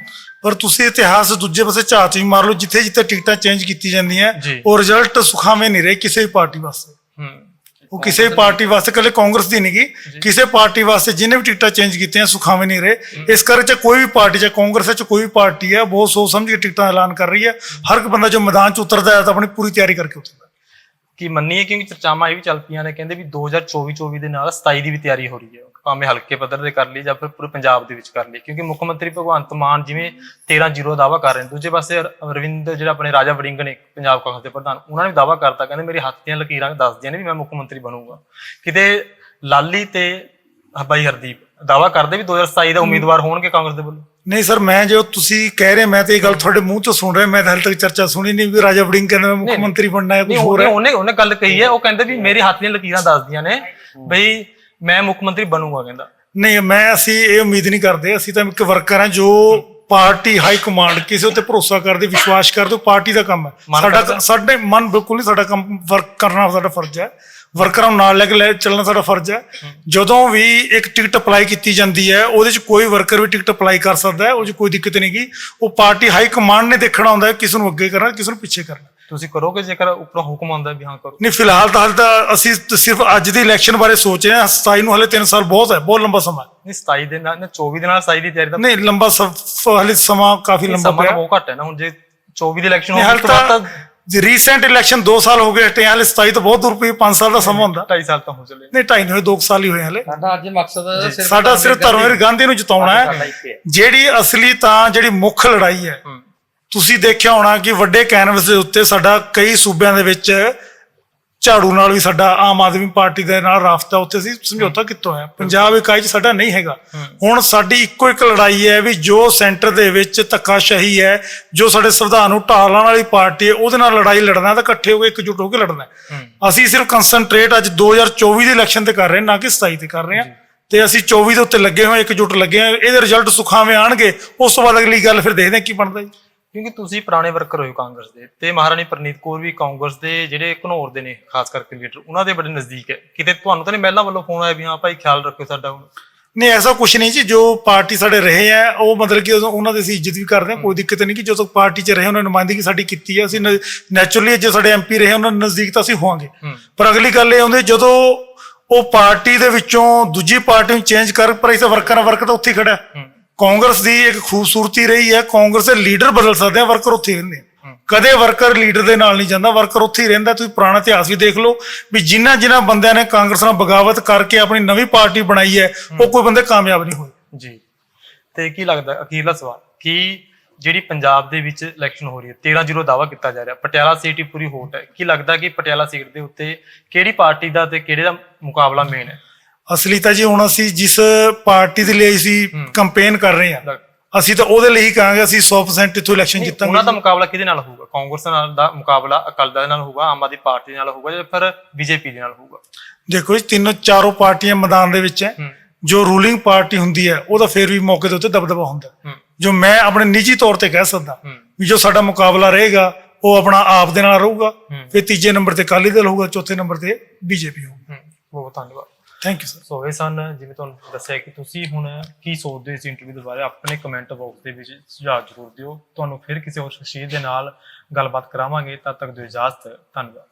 ਪਰ ਤੁਸੀਂ ਇਤਿਹਾਸ ਦੂਜੇ ਪਾਸੇ ਝਾਤ ਵੀ ਮਾਰ ਲਓ ਜਿੱਥੇ ਜਿੱਥੇ ਟਿਕਟਾਂ ਚੇਂਜ ਕੀਤੀ ਜਾਂਦੀਆਂ। ਉਹ ਰਿਜ਼ਲਟ ਸੁਖਾਵੇਂ ਨਹੀਂ ਰਹੇ ਕਿਸੇ ਵੀ ਪਾਰਟੀ ਵਾਸਤੇ। ਹੂੰ। ਉਹ ਕਿਸੇ ਵੀ ਪਾਰਟੀ ਵਾਸਤੇ ਕੱਲੇ ਕਾਂਗਰਸ ਦੀ ਨਹੀਂ ਗੀ। ਕਿਸੇ ਪਾਰਟੀ ਵਾਸਤੇ ਜਿਹਨੇ ਵੀ ਟਿਕਟਾਂ ਚੇਂਜ ਕੀਤੀਆਂ ਸੁਖਾਵੇਂ ਨਹੀਂ ਰਹੇ। ਇਸ ਕਰਕੇ ਕੋਈ ਵੀ ਪਾਰਟੀ ਚਾਹੇ ਕਾਂਗਰਸ ਚ ਕੋਈ ਵੀ ਪਾਰਟੀ ਹੈ ਬਹੁਤ ਸੋਚ ਸਮਝ ਕੇ ਟਿਕਟਾਂ ਐਲਾਨ ਕਰ ਰਹੀ ਹੈ। ਹਰ ਇੱਕ ਬੰਦਾ ਜੋ ਮੈਦਾਨ ਚ ਉਤਰਦਾ ਹੈ ਤਾਂ ਆਪਣੀ ਪੂਰੀ ਤਿਆਰੀ ਕਰਕੇ ਉਤਰਦਾ ਹੈ। ਕਿ ਮੰਨੀਏ? ਕਿਉਂਕਿ ਚਰਚਾਵਾਂ ਇਹ ਵੀ ਚੱਲ ਪਈਆਂ ਨੇ, ਕਹਿੰਦੇ ਵੀ 2024-24 ਦੇ ਨਾਲ 27 ਦੀ ਵੀ ਤਿਆਰੀ ਹੋ ਰਹੀ ਹੈ। ਭਾਵੇਂ ਹਲਕੇ ਪੱਧਰ ਤੇ ਕਰ ਲਈ ਜਾਂ ਫਿਰ ਪੂਰੇ ਪੰਜਾਬ ਦੇ ਵਿੱਚ ਕਰ ਲਈ ਕਿਉਂਕਿ ਮੁੱਖ ਮੰਤਰੀ ਭਗਵੰਤ ਮਾਨ ਜਿਵੇਂ 13-0 ਦਾਵਾ ਕਰ ਰਹੇ ਨੇ। ਦੂਜੇ ਪਾਸੇ ਅਰ- ਅਰਵਿੰਦ, ਜਿਹੜਾ ਆਪਣੇ ਰਾਜਾ ਵੜਿੰਗ ਨੇ, ਪੰਜਾਬ ਕਾਂਗਰਸ ਦੇ ਪ੍ਰਧਾਨ, ਉਹਨਾਂ ਨੇ ਵੀ ਦਾਵਾ ਕਰਤਾ, ਕਹਿੰਦੇ ਮੇਰੇ ਹੱਥ ਦੀਆਂ ਲਕੀਰਾਂ ਦੱਸਦੀਆਂ ਨੇ ਵੀ ਮੈਂ ਮੁੱਖ ਮੰਤਰੀ ਬਣੂੰਗਾ। ਕਿਤੇ ਲਾਲੀ ਤੇ ਬਾਈ ਹਰਦੀਪ ਦਾਵਾ ਕਰਦੇ ਵੀ 2027 ਦਾ ਉਮੀਦਵਾਰ ਹੋਣਗੇ ਕਾਂਗਰਸ ਦੇ ਵੱਲੋਂ? ਨਹੀਂ ਸਰ ਮੈਂ ਜੋ ਤੁਸੀਂ ਕਹਿ ਰਹੇ ਮੈਂ ਤੇ ਇਹ ਗੱਲ ਤੁਹਾਡੇ ਮੂੰਹ ਤੋਂ ਸੁਣ ਰਿਹਾ ਮੈਂ ਤਾਂ ਹਾਲੇ ਤੱਕ ਚਰਚਾ ਸੁਣੀ ਨਹੀਂ ਵੀ ਰਾਜਾ ਵੜਿੰਗ ਕਹਿੰਦਾ ਮੈਂ ਮੁੱਖ ਮੰਤਰੀ ਬਣਨਾ ਹੈ ਕੁਝ ਹੋਰ ਹੈ ਉਹਨੇ ਉਹਨੇ ਗੱਲ ਕਹੀ ਹੈ ਉਹ ਕਹਿੰਦੇ ਵੀ ਮੇਰੇ ਹੱਥ ਦੀਆਂ ਲਕੀਰਾਂ ਦੱਸਦੀਆਂ ਨੇ ਬਈ ਮੈਂ ਮੁੱਖ ਮੰਤਰੀ ਬਣੂੰਗਾ ਕਹਿੰਦਾ। ਨਹੀਂ ਮੈਂ ਅਸੀਂ ਇਹ ਉਮੀਦ ਨਹੀਂ ਕਰਦੇ ਅਸੀਂ ਤਾਂ ਇੱਕ ਵਰਕਰ ਹਾਂ ਜੋ ਪਾਰਟੀ ਹਾਈ ਕਮਾਂਡ ਕਿਸੇ ਉੱਤੇ ਭਰੋਸਾ ਕਰਦੇ ਵਿਸ਼ਵਾਸ ਕਰਦੇ ਪਾਰਟੀ ਦਾ ਕੰਮ ਹੈ। ਸਾਡਾ? ਸਾਡੇ ਮਨ ਬਿਲਕੁਲ ਨਹੀਂ ਸਾਡਾ ਕੰਮ ਵਰਕ ਕਰਨਾ ਸਾਡਾ ਫਰਜ਼ ਹੈ। ਵਰਕਰਾਂ ਨੂੰ ਨਾਲ ਲੈ ਕੇ ਲੈ ਚੱਲਣਾ ਸਾਡਾ ਫਰਜ਼ ਹੈ। ਜਦੋਂ ਵੀ ਇੱਕ ਟਿਕਟ ਅਪਲਾਈ ਕੀਤੀ ਜਾਂਦੀ ਹੈ ਉਹਦੇ 'ਚ ਕੋਈ ਵਰਕਰ ਵੀ ਟਿਕਟ ਅਪਲਾਈ ਕਰ ਸਕਦਾ ਹੈ ਉਹ 'ਚ ਕੋਈ ਦਿੱਕਤ ਨਹੀਂ ਗੀ। ਉਹ ਪਾਰਟੀ ਹਾਈ ਕਮਾਂਡ ਨੇ ਦੇਖਣਾ ਹੁੰਦਾ ਹੈ ਕਿਸ ਨੂੰ ਅੱਗੇ ਕਰਨਾ ਕਿਸ ਨੂੰ ਪਿੱਛੇ ਕਰਨਾ। ਤੁਸੀਂ ਕਰੋਗੇ ਜੇਕਰ ਉੱਪਰੋਂ ਹੁਕਮ ਆਉਂਦਾ ਵੀ ਹਾਂ ਕਰੋ? ਨਹੀਂ ਫਿਲਹਾਲ ਤਾਂ ਹਾਲੇ ਤਾਂ ਅਸੀਂ ਸਿਰਫ ਅੱਜ ਦੀ ਇਲੈਕਸ਼ਨ ਬਾਰੇ ਸੋਚ ਰਹੇ ਹਾਂ। 27 ਨੂੰ ਹਲੇ 3 ਸਾਲ ਬਹੁਤ ਹੈ ਬਹੁਤ ਲੰਬਾ ਸਮਾਂ। ਨਹੀਂ 27 ਦੇ ਨਾਲ ਨਾ 24 ਦੇ ਨਾਲ 27 ਦੀ ਤਿਆਰੀ ਦਾ ਨਹੀਂ ਲੰਬਾ ਹਲੇ ਸਮਾਂ ਕਾਫੀ ਲੰਬਾ ਸਮਾਂ ਪਿਆ। ਬਹੁਤ ਘੱਟ ਹੈ ਨਾ ਹੁਣ ਜੇ 24 ਦੀ ਇਲੈਕਸ਼ਨ ਹੋਵੇ ਤੋਂ ਤਾਂ ਰੀਸੈਂਟ ਇਲੈਕਸ਼ਨ 2 ਸਾਲ ਹੋ ਗਏ ਹਟੇ ਹਾਲੇ 27 ਤਾਂ ਬਹੁਤ ਦੂਰ ਪਈ 5 ਸਾਲ ਦਾ ਸਮਾਂ ਹੁੰਦਾ। 2.5 ਸਾਲ ਤਾਂ ਹੋ ਚਲੇ। ਨਹੀਂ ਢਾਈ ਨਹੀਂ ਹੋਏ 2 ਸਾਲ ਹੀ ਹੋਏ ਹਲੇ। ਸਾਡਾ ਅੱਜ ਮਕਸਦ ਸਿਰਫ ਸਾਡਾ ਸਿਰਫ ਧਰਮਵੀਰ ਗਾਂਧੀ ਨੂੰ ਜਿਤਾਉਣਾ ਹੈ। ਜਿਹੜੀ ਅਸਲੀ ਤਾਂ ਜਿਹੜੀ ਮੁੱਖ ਲੜਾਈ ਹੂੰ। ਤੁਸੀਂ ਦੇਖਿਆ ਹੋਣਾ ਕਿ ਵੱਡੇ ਕੈਨਵਸ ਦੇ ਉੱਤੇ ਸਾਡਾ ਕਈ ਸੂਬਿਆਂ ਦੇ ਵਿੱਚ ਝਾੜੂ ਨਾਲ ਵੀ ਸਾਡਾ ਆਮ ਆਦਮੀ ਪਾਰਟੀ ਦੇ ਨਾਲ ਰਾਫਤਾ ਉੱਤੇ ਅਸੀਂ ਸਮਝੌਤਾ ਕੀਤਾ ਹੋਇਆ? ਪੰਜਾਬ ਇਕਾਈ 'ਚ ਸਾਡਾ ਨਹੀਂ ਹੈਗਾ। ਹੁਣ ਸਾਡੀ ਇੱਕੋ ਇੱਕ ਲੜਾਈ ਹੈ ਵੀ ਜੋ ਸੈਂਟਰ ਦੇ ਵਿੱਚ ਧੱਕਾਸ਼ਾਹੀ ਹੈ ਜੋ ਸਾਡੇ ਸੰਵਿਧਾਨ ਨੂੰ ਢਾਲਣ ਵਾਲੀ ਪਾਰਟੀ ਹੈ ਉਹਦੇ ਨਾਲ ਲੜਾਈ ਲੜਨਾ ਤਾਂ ਇਕੱਠੇ ਹੋ ਕੇ ਇਕਜੁੱਟ ਹੋ ਕੇ ਲੜਨਾ ਹੈ। ਅਸੀਂ ਸਿਰਫ ਕਨਸੈਂਟਰੇਟ ਅੱਜ 2024 ਦੀ ਇਲੈਕਸ਼ਨ ਤੇ ਕਰ ਰਹੇ ਹਾਂ ਨਾ ਕਿ 27 ਤੇ ਕਰ ਰਹੇ ਹਾਂ। ਤੇ ਅਸੀਂ 24 ਦੇ ਉੱਤੇ ਲੱਗੇ ਹੋਏ ਇਕਜੁੱਟ ਲੱਗੇ ਹੋਏ ਇਹਦੇ ਰਿਜ਼ਲਟ ਸੁਖਾਵੇਂ ਆਣਗੇ ਉਸ ਤੋਂ ਬਾਅਦ ਅਗਲੀ ਗੱਲ ਫਿਰ ਦੇਖਦੇ ਹਾਂ ਕੀ ਬਣਦਾ ਜੀ। ਕਿਉਂਕਿ ਤੁਸੀਂ ਪੁਰਾਣੇ ਵਰਕਰ ਹੋਏ ਹੋ ਕਾਂਗਰਸ ਦੇ ਤੇ ਮਹਾਰਾਣੀ ਪ੍ਰਨੀਤ ਕੌਰ ਵੀ ਕਾਂਗਰਸ ਦੇ ਜਿਹੜੇ ਘਨੌਰ ਦੇ ਨੇ ਖਾਸ ਕਰਕੇ ਲੀਡਰ ਉਹਨਾਂ ਦੇ ਬੜੇ ਨਜ਼ਦੀਕ ਹੈ। ਕਿਤੇ ਤੁਹਾਨੂੰ ਤਾਂ ਨਹੀਂ ਮਹਿਲਾ ਵੱਲੋਂ ਫੋਨ ਆਇਆ ਵੀ ਹਾਂ ਭਾਈ ਖਿਆਲ ਰੱਖਿਓ ਸਾਡਾ ਹੁਣ? ਨਹੀਂ ਐਸਾ ਕੁਝ ਨਹੀਂ ਜੀ ਜੋ ਪਾਰਟੀ ਸਾਡੇ ਰਹੇ ਆ ਉਹ ਮਤਲਬ ਕਿ ਉਹਨਾਂ ਦੀ ਅਸੀਂ ਇੱਜ਼ਤ ਵੀ ਕਰਦੇ ਹਾਂ ਕੋਈ ਦਿੱਕਤ ਨਹੀਂ ਕਿ ਜਦੋਂ ਪਾਰਟੀ 'ਚ ਰਹੇ ਉਹਨਾਂ ਨੇ ਨੁਮਾਇੰਦਗੀ ਸਾਡੀ ਕੀਤੀ ਹੈ ਅਸੀਂ ਨੈਚੁਰਲੀ ਜੇ ਸਾਡੇ ਐਮਪੀ ਰਹੇ ਉਹਨਾਂ ਦੇ ਨਜ਼ਦੀਕ ਤਾਂ ਅਸੀਂ ਹੋਵਾਂਗੇ। ਪਰ ਅਗਲੀ ਗੱਲ ਇਹ ਹੁੰਦੀ ਜਦੋਂ ਉਹ ਪਾਰਟੀ ਦੇ ਵਿੱਚੋਂ ਦੂਜੀ ਪਾਰਟੀ ਨੂੰ ਚੇਂਜ ਕਰ ਪਰ ਇਸ ਵਰਕਰ ਵਰਕ ਤਾਂ ਉੱਥੇ ਖੜਾ ਹੂੰ। ਕਾਂਗਰਸ ਦੀ ਇੱਕ ਖੂਬਸੂਰਤੀ ਰਹੀ ਹੈ ਕਾਂਗਰਸ ਦੇ ਲੀਡਰ ਬਦਲ ਸਕਦੇ ਆ ਵਰਕਰ ਉੱਥੇ ਰਹਿੰਦੇ ਆ। ਕਦੇ ਵਰਕਰ ਲੀਡਰ ਦੇ ਨਾਲ ਨਹੀਂ ਜਾਂਦਾ ਵਰਕਰ ਉੱਥੇ ਹੀ ਰਹਿੰਦਾ ਤੁਸੀਂ ਪੁਰਾਣਾ ਇਤਿਹਾਸ ਵੀ ਦੇਖ ਲਓ ਵੀ ਜਿਨ੍ਹਾਂ ਜਿਨ੍ਹਾਂ ਬੰਦਿਆਂ ਨੇ ਕਾਂਗਰਸ ਨਾਲ ਬਗਾਵਤ ਕਰਕੇ ਆਪਣੀ ਨਵੀਂ ਪਾਰਟੀ ਬਣਾਈ ਹੈ ਉਹ ਕੋਈ ਬੰਦੇ ਕਾਮਯਾਬ ਨਹੀਂ ਹੋਏ। ਜੀ। ਤੇ ਕੀ ਲੱਗਦਾ ਅਖੀਰਲਾ ਸਵਾਲ ਕਿ ਜਿਹੜੀ ਪੰਜਾਬ ਦੇ ਵਿੱਚ ਇਲੈਕਸ਼ਨ ਹੋ ਰਹੀ ਹੈ 13-0 ਦਾਵਾ ਕੀਤਾ ਜਾ ਰਿਹਾ ਪਟਿਆਲਾ ਸੀਟ ਹੀ ਪੂਰੀ ਹੋਟ ਹੈ ਕੀ ਲੱਗਦਾ ਕਿ ਪਟਿਆਲਾ ਸੀਟ ਦੇ ਉੱਤੇ ਕਿਹੜੀ ਪਾਰਟੀ ਦਾ ਤੇ ਕਿਹੜੇ ਦਾ ਮੁਕਾਬਲਾ ਮੇਨ ਹੈ? ਅਸਲੀ ਤਾਂ ਜੀ ਹੁਣ ਅਸੀਂ ਜਿਸ ਪਾਰਟੀ ਦੇ ਲਈ ਅਸੀਂ ਕੰਪੇਨ ਕਰ ਰਹੇ ਹਾਂ ਅਸੀਂ ਤਾਂ ਉਹਦੇ ਲਈ ਹੀ ਕਹਾਂਗੇ ਅਸੀਂ 100% ਇੱਥੋਂ ਇਲੈਕਸ਼ਨ ਉਹਨਾਂ ਜਿੱਤਾਂਗੇ ਦਾ ਮੁਕਾਬਲਾ ਕਿਹਦੇ ਨਾਲ ਹੋਊਗਾ? ਕਾਂਗਰਸ ਨਾਲ ਦਾ ਮੁਕਾਬਲਾ ਅਕਾਲੀ ਦਲ ਨਾਲ ਹੋਊਗਾ ਆਮ ਆਦਮੀ ਪਾਰਟੀ ਨਾਲ ਹੋਊਗਾ ਜਾਂ ਫਿਰ ਬੀਜੇਪੀ ਦੇ ਨਾਲ ਹੋਊਗਾ? ਦੇਖੋ ਜੀ ਤਿੰਨੋਂ ਚਾਰੋਂ ਪਾਰਟੀਆਂ ਮੈਦਾਨ ਦੇ ਵਿੱਚ ਹੈ। ਜੋ ਰੂਲਿੰਗ ਪਾਰਟੀ ਹੁੰਦੀ ਹੈ ਉਹਦਾ ਫੇਰ ਵੀ ਮੌਕੇ ਦੇ ਉੱਤੇ ਦਬਦਬਾ ਹੁੰਦਾ ਜੋ ਮੈਂ ਆਪਣੇ ਨਿੱਜੀ ਤੌਰ ਤੇ ਕਹਿ ਸਕਦਾ ਵੀ ਜੋ ਸਾਡਾ ਮੁਕਾਬਲਾ ਰਹੇਗਾ ਉਹ ਆਪਣਾ ਆਪ ਦੇ ਨਾਲ ਰਹੂਗਾ। ਫਿਰ ਤੀਜੇ ਨੰਬਰ ਤੇ ਅਕਾਲੀ ਦਲ ਹੋਊਗਾ ਚੌਥੇ ਨੰਬਰ ਤੇ ਬੀਜੇਪੀ ਹੋਊਗਾ। ਬਹੁਤ ਧੰਨਵਾਦ। ਥੈਂਕ ਯੂ ਸਰ ਸੋ ਇਹ ਸਨ ਜਿਵੇਂ ਤੁਹਾਨੂੰ ਦੱਸਿਆ ਕਿ ਤੁਸੀਂ ਹੁਣ ਕੀ ਸੋਚਦੇ ਹੋ ਇਸ ਇੰਟਰਵਿਊ ਦੇ ਬਾਰੇ, ਆਪਣੇ ਕਮੈਂਟ ਬਾਕਸ ਦੇ ਵਿੱਚ ਸੁਝਾਅ ਜ਼ਰੂਰ ਦਿਓ। ਤੁਹਾਨੂੰ ਫਿਰ ਕਿਸੇ ਹੋਰ ਸ਼ਖਸੀਅਤ ਦੇ ਨਾਲ ਗੱਲਬਾਤ ਕਰਾਵਾਂਗੇ। ਤਦ ਤੱਕ ਦਿਓ ਇਜਾਜ਼ਤ। ਧੰਨਵਾਦ।